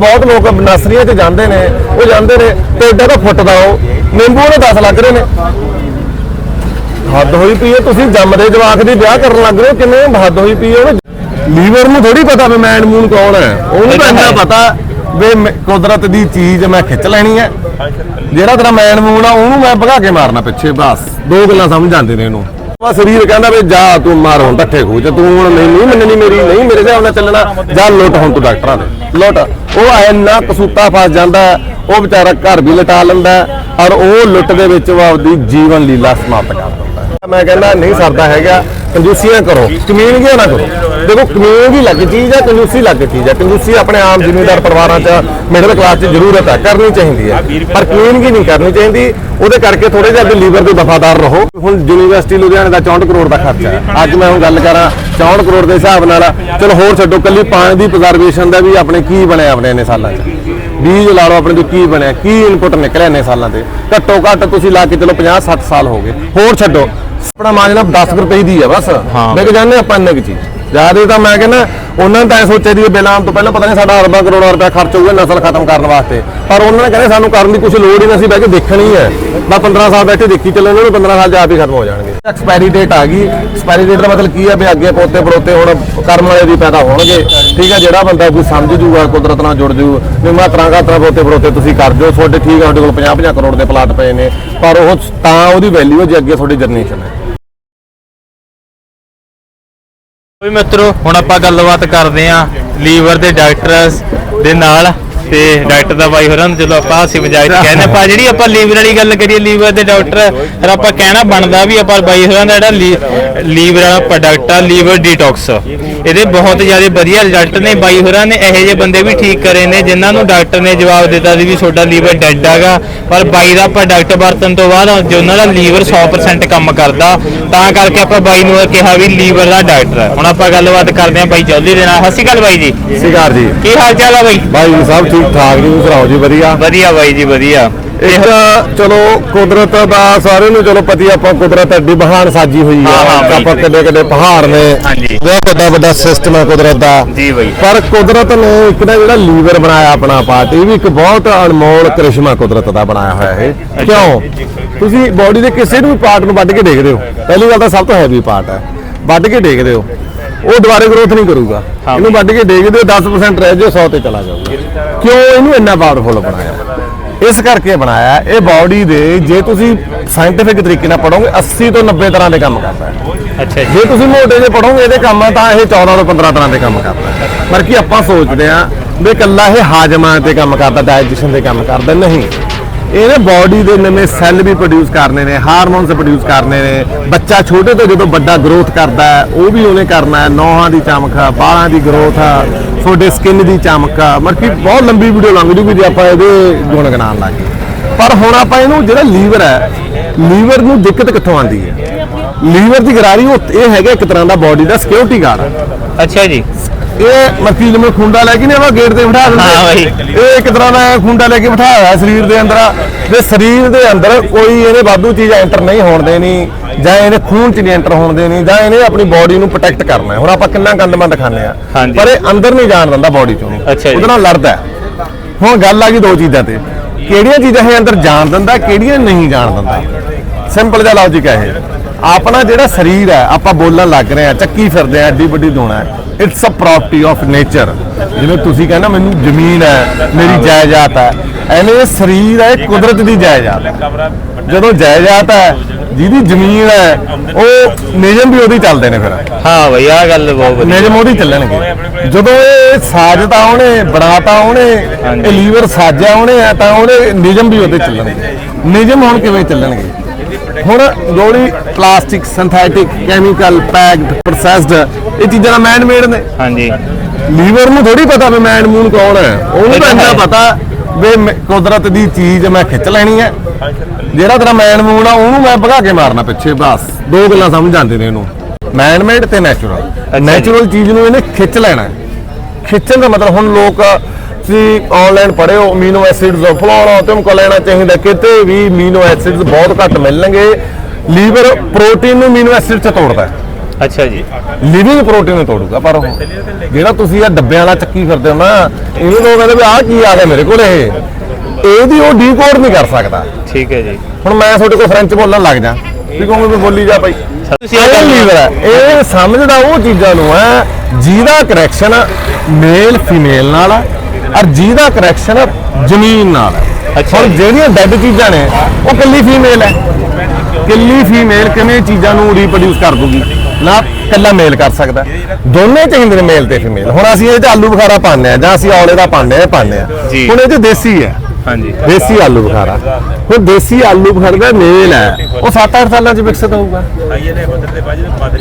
ਬਹੁਤ ਲੋਕ ਨਰਸਰੀਆਂ 'ਚ ਜਾਂਦੇ ਨੇ ਉਹ ਜਾਂਦੇ ਨੇ ਤੇ ਏਡਾ ਤਾਂ ਫੁੱਟਦਾ ਉਹ। ਨਿੰਬੂ ਉਹਨੇ 10 ਲੱਗ ਰਹੇ ਨੇ। ਹੱਦ ਹੋਈ ਪਈ ਹੈ ਤੁਸੀਂ ਜੰਮਦੇ ਜਵਾਕ ਦੀ ਵਿਆਹ ਕਰਨ ਲੱਗ ਰਹੇ ਹੋ ਕਿੰਨੇ ਹੱਦ ਹੋਈ ਪਈ ਹੈ ਉਹਨੂੰ ਲੀਵਰ ਨੂੰ ਥੋੜੀ ਪਤਾ ਵੀ ਮੈਨ ਮੂਨ ਕੌਣ ਹੈ। ਉਹਨੂੰ ਤਾਂ ਇੰਨਾ ਪਤਾ ਵੀ ਕੁਦਰਤ ਦੀ ਚੀਜ਼ ਮੈਂ ਖਿੱਚ ਲੈਣੀ ਹੈ। ਜਿਹੜਾ ਤੇਰਾ ਮੈਨ ਮੂਨ ਆ ਉਹਨੂੰ ਮੈਂ ਭਗਾ ਕੇ ਮਾਰਨਾ ਪਿੱਛੇ ਬਸ। ਦੋ ਗੱਲਾਂ ਸਮਝ ਆਉਂਦੇ ਨੇ ਇਹਨੂੰ। ਵਾ ਸਰੀਰ ਕਹਿੰਦਾ ਵੀ ਜਾ, ਤੂੰ ਮਾਰ ਹੁਣ ਧੱਠੇ ਖੂਚ ਤੂੰ ਹੁਣ ਨਹੀਂ ਨਹੀਂ ਮੰਨਣੀ ਮੇਰੀ, ਨਹੀਂ ਮੇਰੇ ਹਿਸਾਬ ਨਾਲ ਚੱਲਣਾ, ਜਾ ਲੁੱਟ ਹੁਣ ਤੂੰ ਡਾਕਟਰਾਂ ਦੇ, ਲੁੱਟ। ਉਹ ਇੰਨਾ ਕਸੂਤਾ ਫਸ ਜਾਂਦਾ, ਉਹ ਵਿਚਾਰਾ ਘਰ ਵੀ ਲਟਾ ਲੈਂਦਾ, ਔਰ ਉਹ ਲੁੱਟ ਦੇ ਵਿੱਚ ਉਹ ਆਪਦੀ ਜੀਵਨ ਲੀਲਾ ਸਮਾਪਤ ਕਰਦਾ ਮੈਂ ਕਹਿੰਦਾ ਨਹੀਂ ਸਰਦਾ ਹੈਗਾ, ਕੰਜੂਸੀਆਂ ਕਰੋ ਕਮਿਊਨਿਟੀ ਨਾ ਕਰੋ? ਦੇਖੋ ਕਮਿਊਨਿਟੀ ਲੱਗ ਚੀਜ਼ ਹੈ ਕੰਜੂਸੀ ਲੱਗ ਚੀਜ਼ ਹੈ ਕੰਜੂਸੀ ਆਪਣੇ ਆਮ ਜ਼ਿਮੀਂਦਾਰ ਪਰਿਵਾਰਾਂ 'ਚ ਮਿਡਲ ਕਲਾਸ 'ਚ ਜ਼ਰੂਰਤ ਹੈ ਕਰਨੀ ਚਾਹੀਦੀ ਹੈ ਪਰ ਕਮਿਊਨਿਟੀ ਨਹੀਂ ਕਰਨੀ ਚਾਹੀਦੀ, ਉਹਦੇ ਕਰਕੇ ਥੋੜੇ ਜਿਹਾ ਲੀਵਰ ਦੇ ਵਫਾਦਾਰ ਰਹੋ। ਹੁਣ ਯੂਨੀਵਰਸਿਟੀ ਲੁਧਿਆਣੇ ਦਾ 64 ਕਰੋੜ ਦਾ ਖਰਚਾ ਹੈ। ਅੱਜ ਮੈਂ ਹੁਣ ਗੱਲ ਕਰਾਂ 64 ਕਰੋੜ ਦੇ ਹਿਸਾਬ ਨਾਲ। ਚਲੋ ਹੋਰ ਛੱਡੋ, ਕੱਲੀ ਪਾਣੀ ਦੀ ਪ੍ਰੀਜ਼ਰਵੇਸ਼ਨ ਦਾ ਵੀ ਆਪਣੇ ਕੀ ਬਣਿਆ ਆਪਣੇ ਇੰਨੇ ਸਾਲਾਂ 'ਚ? ਬੀਜ ਲਾ ਲਓ ਆਪਣੇ ਤੋਂ ਕੀ ਬਣਿਆ, ਕੀ ਇਨਪੁਟ ਨਿਕਲਿਆ ਇੰਨੇ ਸਾਲਾਂ ਤੇ ਘੱਟੋ ਘੱਟ ਤੁਸੀਂ ਲਾ ਕੇ ਚਲੋ 50 60 ਸਾਲ ਹੋ ਗਏ। ਹੋਰ ਛੱਡੋ ਆਪਣਾ ਮਾਜਨਾ 10 ਕੁ ਰੁਪਏ ਦੀ ਹੈ। ਬਸ ਦੇਖ ਜਾਂਦੇ ਆਪਾਂ ਇੰਨੇ ਕੁ ਚੀਜ਼। ਜ਼ਿਆਦਾ ਤਾਂ ਮੈਂ ਕਹਿੰਦਾ, ਉਹਨਾਂ ਨੇ ਤਾਂ ਇਹ ਸੋਚਿਆ ਦੀ ਬਿਲਾਂ ਆਉਣ ਤੋਂ ਪਹਿਲਾਂ ਪਤਾ ਨਹੀਂ ਸਾਡਾ ਅਰਬਾਂ ਕਰੋੜਾਂ ਰੁਪਏ ਖਰਚ ਹੋਊਗਾ, ਨਸਲ ਖਤਮ ਕਰਨ ਵਾਸਤੇ। ਪਰ ਉਹਨਾਂ ਨੇ ਕਹਿੰਦੇ ਸਾਨੂੰ ਕਰਨ ਦੀ ਕੁਝ ਲੋੜ ਹੀ ਨਹੀਂ, ਅਸੀਂ ਬਹਿ ਕੇ ਦੇਖਣੀ ਹੈ। ਮੈਂ 15 ਸਾਲ ਬੈਠੇ ਦੇਖੀ ਚੱਲੇ ਉਹਨਾਂ ਨੂੰ 15 ਸਾਲ ਜਾ ਵੀ ਖਤਮ ਹੋ ਜਾਣਗੇ। ਐਕਸਪਾਇਰੀ ਡੇਟ ਆ ਗਈ। ਐਕਸਪਾਇਰੀ ਡੇਟ ਦਾ ਮਤਲਬ ਕੀ ਹੈ ਵੀ ਅੱਗੇ ਪੋਤੇ ਪਰੋਤੇ ਹੁਣ ਕਰਮ ਵਾਲੇ ਵੀ ਪੈਦਾ ਹੋਣਗੇ। ਠੀਕ ਹੈ, ਜਿਹੜਾ ਬੰਦਾ ਕੋਈ ਸਮਝ ਜੂਗਾ, ਕੁਦਰਤ ਨਾਲ ਜੁੜ ਜੂ, ਵੀ ਮਾਤਰਾ ਘਾਤਰਾ ਪੋਤੇ ਪਰੋਤੇ ਤੁਸੀਂ ਕਰ ਦਿਓ, ਤੁਹਾਡੇ ਠੀਕ ਹੈ, ਤੁਹਾਡੇ ਕੋਲ 50 50 ਕਰੋੜ ਦੇ ਪਲਾਟ ਪਏ ਨੇ। ਪਰ ਉਹ ਤਾਂ ਉਹਦੀ ਵੈਲਿਊ ਹੈ ਜੇ ਅੱਗੇ ਤੁਹਾਡੀ ਜਨਰੇਸ਼ਨ ਹੈ। ਵੀ ਮਿੱਤਰੋ ਹੁਣ ਆਪਾਂ ਗੱਲਬਾਤ ਕਰਦੇ ਆਂ ਲੀਵਰ ਦੇ ਡਾਕਟਰਸ ਦੇ ਨਾਲ। ਤੇ ਡਾਕਟਰ ਦਾ ਬਾਈ ਹੋਰਾਂ ਨੂੰ ਚਲੋ ਆਪਾਂ ਚ ਕਹਿੰਦੇ ਆਪਾਂ ਜਿਹੜੀ ਆਪਾਂ ਲੀਵਰ ਵਾਲੀ ਗੱਲ ਕਰੀਏ ਲੀਵਰ ਦੇ ਡਾਕਟਰ ਫਿਰ ਆਪਾਂ ਕਹਿਣਾ ਬਣਦਾ ਵੀ ਆਪਾਂ ਬਾਈ ਹੋਰਾਂ ਦਾ ਜਿਹੜਾ ਲੀਵਰ ਵਾਲਾ ਪ੍ਰੋਡਕਟ ਆ ਲੀਵਰ ਡੀਟੌਕਸ ਇਹਦੇ ਬਹੁਤ ਜ਼ਿਆਦਾ ਵਧੀਆ ਰਿਜ਼ਲਟ ਨੇ। ਬਾਈ ਹੋਰਾਂ ਨੇ ਇਹੋ ਜਿਹੇ ਬੰਦੇ ਵੀ ਠੀਕ ਕਰੇ ਨੇ ਜਿਨ੍ਹਾਂ ਨੂੰ ਡਾਕਟਰ ਨੇ ਜਵਾਬ ਦਿੱਤਾ ਸੀ ਵੀ ਤੁਹਾਡਾ ਲੀਵਰ ਡੈਡ ਹੈਗਾ ਪਰ ਬਾਈ ਦਾ ਪ੍ਰੋਡਕਟ ਵਰਤਣ ਤੋਂ ਬਾਅਦ ਜੋ ਉਹਨਾਂ ਦਾ ਲੀਵਰ 100% ਕੰਮ ਕਰਦਾ ਤਾਂ ਕਰਕੇ ਆਪਾਂ ਬਾਈ ਨੂੰ ਕਿਹਾ ਵੀ ਲੀਵਰ ਦਾ ਡਾਕਟਰ ਹੈ ਹੁਣ ਆਪਾਂ ਗੱਲਬਾਤ ਕਰਦੇ ਆਂ ਬਾਈ ਚੌਧਰੀ ਦੇ ਨਾਲ। ਸਤਿ ਸ਼੍ਰੀ ਅਕਾਲ ਬਾਈ ਜੀ। ਸਿਕਾਰ ਜੀ। ਕੀ ਹਾਲ ਚਾਲ ਆ ਬਾਈ ਜੀ ਸਭ ਠੀਕ ਠਾਕ ਜੀ ਤੁਸੀਂ ਸੁਣਾਓ ਜੀ ਵਧੀਆ? ਵਧੀਆ ਬਾਈ ਜੀ ਵਧੀਆ। ਇੱਕ ਚਲੋ ਕੁਦਰਤ ਦਾ ਸਾਰਿਆਂ ਨੂੰ ਚਲੋ ਪਤੀ ਆਪਾਂ ਕੁਦਰਤ ਐਡੀ ਬਹਾਨ ਸਾਜੀ ਹੋਈ ਹਾਂ, ਹਾਂ, ਹੈ ਬਾਈ। ਆਪਾਂ ਕਿੱਡੇ ਕਿੱਡੇ ਪਹਾੜ ਨੇ। ਹਾਂਜੀ। ਬਹੁਤ ਵੱਡਾ ਵੱਡਾ ਸਿਸਟਮ ਹੈ ਕੁਦਰਤ ਦਾ। ਜੀ ਬਾਈ। ਪਰ ਕੁਦਰਤ ਨੇ ਇੱਕ ਨਾ ਜਿਹੜਾ ਲੀਵਰ ਬਣਾਇਆ ਆਪਣਾ ਪਾਰਟ ਇਹ ਵੀ ਇੱਕ ਬਹੁਤ ਅਨਮੋਲ ਕ੍ਰਿਸ਼ਮਾ ਕੁਦਰਤ ਦਾ ਬਣਾਇਆ ਹੋਇਆ ਹੈ ਕਿਉਂ? ਤੁਸੀਂ ਬਾਡੀ ਦੇ ਕਿਸੇ ਨੂੰ ਵੀ ਪਾਰਟ ਨੂੰ ਵੱਢ ਕੇ ਦੇਖਦੇ ਹੋ। ਪਹਿਲੀ ਗੱਲ ਤਾਂ ਸਭ ਤੋਂ ਹੈਵੀ ਪਾਰਟ ਹੈ ਵੱਢ ਕੇ ਦੇਖਦੇ ਹੋ। ਉਹ ਦੁਬਾਰੇ ਗਰੋਥ ਨਹੀਂ ਕਰੂਗਾ। ਇਹਨੂੰ ਵੱਢ ਕੇ ਦੇਖਦੇ ਹੋ 10% ਰਹਿ ਜਾਓ 100 ਤੇ ਚਲਾ ਜਾਊਗਾ। ਕਿਉਂ ਇਹਨੂੰ ਇੰਨਾ ਪਾਵਰਫੁਲ ਬਣਾਇਆ? ਇਸ ਕਰਕੇ ਬਣਾਇਆ ਇਹ ਬਾਡੀ ਦੇ ਜੇ ਤੁਸੀਂ ਸਾਇੰਟੀਫਿਕ ਤਰੀਕੇ ਨਾਲ ਪੜੋਗੇ 80 ਤੋਂ 90 ਤਰ੍ਹਾਂ ਦੇ ਕੰਮ ਕਰਦਾ ਹੈ। ਅੱਛਾ ਜੀ। ਤੁਸੀਂ ਮੋਟੇ ਜੇ ਪੜੋਗੇ ਇਹਦੇ ਕੰਮ ਆ ਤਾਂ ਇਹ 14 ਤੋਂ 15 ਤਰ੍ਹਾਂ ਦੇ ਕੰਮ ਕਰਦਾ ਹੈ। ਪਰ ਕੀ ਆਪਾਂ ਸੋਚਦੇ ਆ ਵੀ ਇਕੱਲਾ ਇਹ ਹਾਜਮਾ ਤੇ ਕੰਮ ਕਰਦਾ ਡਾਈਜੈਸ਼ਨ ਦੇ ਕੰਮ ਕਰਦਾ? ਨਹੀਂ। ਇਹਨੇ ਬਾਡੀ ਦੇ ਨਵੇਂ ਸੈੱਲ ਵੀ ਪ੍ਰੋਡਿਊਸ ਕਰਨੇ ਨੇ ਹਾਰਮੋਨਸ ਪ੍ਰੋਡਿਊਸ ਕਰਨੇ ਨੇ। ਬੱਚਾ ਛੋਟੇ ਤੋਂ ਜਦੋਂ ਵੱਡਾ ਗਰੋਥ ਕਰਦਾ ਹੈ ਉਹ ਵੀ ਉਹਨੇ ਕਰਨਾ ਹੈ। ਨੌਹਾਂ ਦੀ ਚਮਕ ਬਾਲਾਂ ਦੀ ਗਰੋਥ ਤੁਹਾਡੇ ਸਕਿਨ ਦੀ ਚਮਕ ਮਤਲਬ ਕਿ ਬਹੁਤ ਲੰਬੀ ਵੀਡੀਓ ਲੰਘ ਜੂਗੀ ਜੇ ਆਪਾਂ ਇਹਦੇ ਗੁਣ ਗਣਾਉਣ ਲੱਗੇ ਪਰ ਹੁਣ ਆਪਾਂ ਇਹਨੂੰ ਜਿਹੜਾ ਲੀਵਰ ਹੈ, ਲੀਵਰ ਨੂੰ ਦਿੱਕਤ ਕਿੱਥੋਂ ਆਉਂਦੀ ਹੈ? ਲੀਵਰ ਦੀ ਗਰਾਰੀ ਉਹ ਇਹ ਹੈਗਾ ਇੱਕ ਤਰ੍ਹਾਂ ਦਾ ਬਾਡੀ ਦਾ ਸਿਕਿਉਰਿਟੀ ਗਾਰਡ ਅੱਛਾ ਜੀ। ਇਹ ਮਰਕੀ ਜਿਵੇਂ ਖੁੰਡਾ ਲੈ ਕੇ ਨੇ ਆਪਾਂ ਗੇਟ ਤੇ ਬਿਠਾ ਦਿੰਦੇ ਹਾਂ ਬਾਈ। ਇਹ ਇੱਕ ਤਰ੍ਹਾਂ ਦਾ ਖੁੰਡਾ ਲੈ ਕੇ ਬਿਠਾਇਆ ਹੋਇਆ ਸਰੀਰ ਦੇ ਅੰਦਰ ਤੇ ਸਰੀਰ ਦੇ ਅੰਦਰ ਕੋਈ ਇਹਨੇ ਵਾਧੂ ਚੀਜ਼ ਐਂਟਰ ਨਹੀਂ ਹੋਣ ਦੇਣੀ ਜਾਂ ਇਹਨੇ ਖੂਨ ਚ ਨਹੀਂ ਐਂਟਰ ਹੋਣ ਦੇਣੀ ਜਾਂ ਇਹਨੇ ਆਪਣੀ ਬਾਡੀ ਨੂੰ ਪ੍ਰੋਟੈਕਟ ਕਰਨਾ ਹੁਣ ਆਪਾਂ ਕਿੰਨਾ ਗੰਦਮੰਦ ਖਾਂਦੇ ਆ। ਪਰ ਇਹ ਅੰਦਰ ਨਹੀਂ ਜਾਣ ਦਿੰਦਾ ਬਾਡੀ ਚੋਂ ਨੂੰ। ਉਹਦੇ ਨਾਲ ਲੜਦਾ। ਹੁਣ ਗੱਲ ਆ ਗਈ ਦੋ ਚੀਜ਼ਾਂ ਤੇ ਕਿਹੜੀਆਂ ਚੀਜ਼ਾਂ ਇਹ ਅੰਦਰ ਜਾਣ ਦਿੰਦਾ ਕਿਹੜੀਆਂ ਨਹੀਂ ਜਾਣ ਦਿੰਦਾ ਸਿੰਪਲ ਜਿਹਾ ਲੌਜੀਕ ਹੈ ਇਹ ਆਪਣਾ ਜਿਹੜਾ ਸਰੀਰ ਹੈ ਆਪਾਂ ਬੋਲਣ ਲੱਗ ਰਹੇ ਆ ਚੱਕੀ ਫਿਰਦੇ ਆ ਐਡੀ ਵੱਡੀ ਦੋਣਾ it's a property of nature ਜਿਵੇਂ ਤੁਸੀਂ ਕਹਿੰਦਾ ਮੈਨੂੰ ਜ਼ਮੀਨ ਹੈ ਮੇਰੀ ਜਾਇਦਾਦ ਹੈ। ਐਵੇਂ ਇਹ ਸਰੀਰ ਹੈ ਕੁਦਰਤ ਦੀ ਜਾਇਦਾਦ। ਜਦੋਂ ਜਾਇਦਾਦ ਹੈ ਜਿਹਦੀ ਜ਼ਮੀਨ ਹੈ ਉਹ ਨਿਯਮ ਵੀ ਉਹਦੀ ਚੱਲਦੇ ਨੇ ਫਿਰ। ਹਾਂ ਬਾਈ ਆ ਗੱਲ ਬਹੁਤ ਵਧੀਆ। ਨਿਯਮ ਉਹਦੀ ਚੱਲਣਗੇ। ਜਦੋਂ ਇਹ ਸਾਜਤਾ ਉਹਨੇ ਬਣਾਤਾ ਉਹਨੇ। ਇਹ ਲੀਵਰ ਸਾਜਿਆ ਉਹਨੇ ਤਾਂ ਉਹਨੇ ਨਿਯਮ ਵੀ ਉਹਦੇ ਚੱਲਣਗੇ। ਨਿਯਮ ਹੁਣ ਕਿਵੇਂ ਚੱਲਣਗੇ? ਹੁਣ ਜਿਹੜੀ plastic synthetic chemical packed processed ਇਹ ਚੀਜ਼ਾਂ ਮੈਨ ਮੇਡ ਨੇ। ਹਾਂਜੀ। ਲੀਵਰ ਨੂੰ ਥੋੜੀ ਪਤਾ ਵੀ ਮੈਨ ਮੂਨ ਕੌਣ ਹੈ। ਉਹਨੂੰ ਤਾਂ ਇੰਨਾ। ਪਤਾ ਵੀ ਮੈਂ- ਕੁਦਰਤ ਦੀ ਚੀਜ਼ ਮੈਂ ਖਿੱਚ ਲੈਣੀ ਹੈ। ਜਿਹੜਾ ਤੇਰਾ ਮੈਨ ਮੂਨ ਆ ਉਹਨੂੰ ਮੈਂ ਭਗਾ ਕੇ ਮਾਰਨਾ ਪਿੱਛੇ ਬਸ। ਦੋ ਗੱਲਾਂ ਸਮਝ ਆਉਂਦੇ ਨੇ ਇਹਨੂੰ। ਮੈਨ ਮੇਡ ਤੇ ਨੈਚੁਰਲ ਜੀ। ਨੈਚੁਰਲ ਚੀਜ਼ ਨੂੰ ਇਹਨੇ ਖਿੱਚ ਲੈਣਾ ਹੈ। ਖਿੱਚਣ ਦਾ ਮਤਲਬ ਹੁਣ ਲੋਕ ਤੁਸੀਂ ਆਨਲਾਈਨ ਪੜ੍ਹਿਓ ਅਮੀਨੋ ਐਸਿਡਸ ਫਲਾਣਾ ਤੁਮਕੋ ਲੈਣਾ ਚਾਹੀਦਾ ਕਿਤੇ ਵੀ ਅਮੀਨੋ ਐਸਿਡਸ ਬਹੁਤ ਘੱਟ ਮਿਲਣਗੇ। ਲੀਵਰ ਪ੍ਰੋਟੀਨ ਨੂੰ ਅਮੀਨੋ ਐਸਿਡ ਚ ਤੋੜਦਾ ਹੈ। ਅੱਛਾ ਜੀ। ਲਿਵਿੰਗ ਪ੍ਰੋਟੀਨ ਨੂੰ ਤੋੜੂਗਾ ਪਰ ਉਹ ਜਿਹੜਾ ਤੁਸੀਂ ਇਹ ਡੱਬਿਆਂ ਵਾਲਾ ਚੱਕੀ ਫਿਰਦੇ ਹੋ ਨਾ ਇਹਨੂੰ ਲੋਕ ਕਹਿੰਦੇ ਵੀ ਆਹ ਕੀ ਆ ਗਿਆ ਮੇਰੇ ਕੋਲ ਇਹ। ਇਹਦੀ ਉਹ ਡੀਕੋਡ ਨਹੀਂ ਕਰ ਸਕਦਾ। ਠੀਕ ਹੈ ਜੀ। ਹੁਣ ਮੈਂ ਤੁਹਾਡੇ ਕੋਲ ਫ੍ਰੈਂਚ ਬੋਲਣ ਲੱਗ ਜਾ। ਵੀ ਕਹੋਗੇ ਵੀ ਬੋਲੀ ਜਾ ਭਾਈ। ਤੁਸੀਂ ਇਹ ਲੀਵਰ ਹੈ। ਇਹ ਸਮਝਦਾ ਉਹ ਚੀਜ਼ਾਂ ਨੂੰ ਹੈ ਜਿਹਦਾ ਕਰੈਕਸ਼ਨ ਮੇਲ ਫੀਮੇਲ ਨਾਲ ਹੈ ਔਰ ਜਿਹਦਾ ਕਰੈਕਸ਼ਨ ਜ਼ਮੀਨ ਨਾਲ। ਹੈ ਅੱਛਾ। ਜਿਹੜੀਆਂ ਡੈਡ ਚੀਜ਼ਾਂ ਨੇ ਉਹ ਕੱਲੀ ਫੀਮੇਲ ਹੈ। ਕੱਲੀ ਫੀਮੇਲ ਕਿਵੇਂ ਚੀਜ਼ਾਂ ਨੂੰ ਰੀਪਰੋਡਿਊਸ ਕਰ ਦੂਗੀ ਨਾ ਕੱਲਾ ਮੇਲ ਕਰ ਸਕਦਾ। ਦੋਨੇ ਚਾਹੀਦੇ ਨੇ ਮੇਲ ਤੇ ਫੀਮੇਲ ਹੁਣ ਅਸੀਂ ਇਹ 'ਚ ਆਲੂ ਬੁਖਾਰਾ ਪਾਉਂਦੇ ਆ ਜਾਂ ਅਸੀਂ ਔਲੇ ਦਾ ਪਾਉਂਦੇ ਆ ਪਾਉਂਦੇ ਆ। ਹੁਣ ਇਹ 'ਚ ਦੇਸੀ ਹੈ। ਹਾਂਜੀ। ਦੇਸੀ ਆਲੂ ਬੁਖਾਰਾ। ਹੁਣ ਦੇਸੀ ਆਲੂ ਬੁਖਾਰਾ ਦਾ ਮੇਲ ਹੈ। ਉਹ 7-8 ਸਾਲਾਂ 'ਚ ਵਿਕਸਿਤ ਹੋਊਗਾ।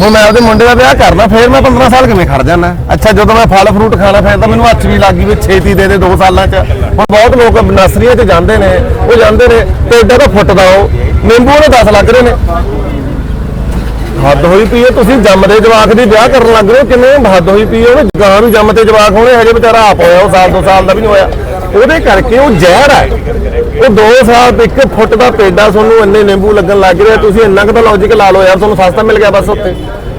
ਹੁਣ ਮੈਂ ਉਹਦੇ ਮੁੰਡੇ ਦਾ ਵਿਆਹ ਕਰਨਾ ਫੇਰ ਮੈਂ 15 ਸਾਲ ਕਿਵੇਂ ਖੜ ਜਾਣਾ? ਅੱਛਾ ਜਦੋਂ ਮੈਂ ਫਲ ਫਰੂਟ ਖਾਣਾ ਫੇਰ ਤਾਂ ਮੈਨੂੰ ਹੱਥ ਵੀ ਲੱਗ ਵੀ ਛੇਤੀ ਦੇ ਦੇ 2 ਸਾਲਾਂ 'ਚ। ਹੁਣ ਬਹੁਤ ਲੋਕ ਨਰਸਰੀਆਂ 'ਚ ਜਾਂਦੇ ਨੇ ਉਹ ਜਾਂਦੇ ਨੇ ਤੇ ਏਡਾ ਤਾਂ ਫੁੱਟਦਾ ਉਹ। ਨਿੰਬੂ ਉਹਨੇ 10 ਲੱਗ ਰਹੇ ਨੇ। ਹੱਦ ਹੋਈ ਪਈ ਹੈ ਤੁਸੀਂ ਜੰਮਦੇ ਜਵਾਕ ਦੀ ਵਿਆਹ ਕਰਨ ਲੱਗ ਰਹੇ ਹੋ ਕਿੰਨੇ ਹੱਦ ਹੋਈ ਪਈ ਹੈ ਉਹ ਗਾਂ ਨੂੰ ਜੰਮਦੇ ਜਵਾਕ ਹੋਣੇ ਹਜੇ ਵਿਚਾਰਾ ਆਪ ਹੋਇਆ ਉਹ ਸਾਲ ਦੋ ਸਾਲ ਦਾ ਵੀ ਨਹੀਂ ਹੋਇਆ। ਉਹਦੇ ਕਰਕੇ ਉਹ ਜ਼ਹਿਰ ਹੈ। ਉਹ 2 ਸਾਲ ਤੇ 1 ਫੁੱਟ ਦਾ ਪੇਡਾ ਤੁਹਾਨੂੰ ਇੰਨੇ ਨਿੰਬੂ ਲੱਗਣ ਲੱਗ ਰਹੇ ਤੁਸੀਂ ਇੰਨਾ ਕੁ ਤਾਂ ਲੌਜੀਕ ਲਾ ਲਓ ਯਾਰ ਤੁਹਾਨੂੰ ਸਸਤਾ ਮਿਲ ਗਿਆ ਬਸ ਉੱਥੇ।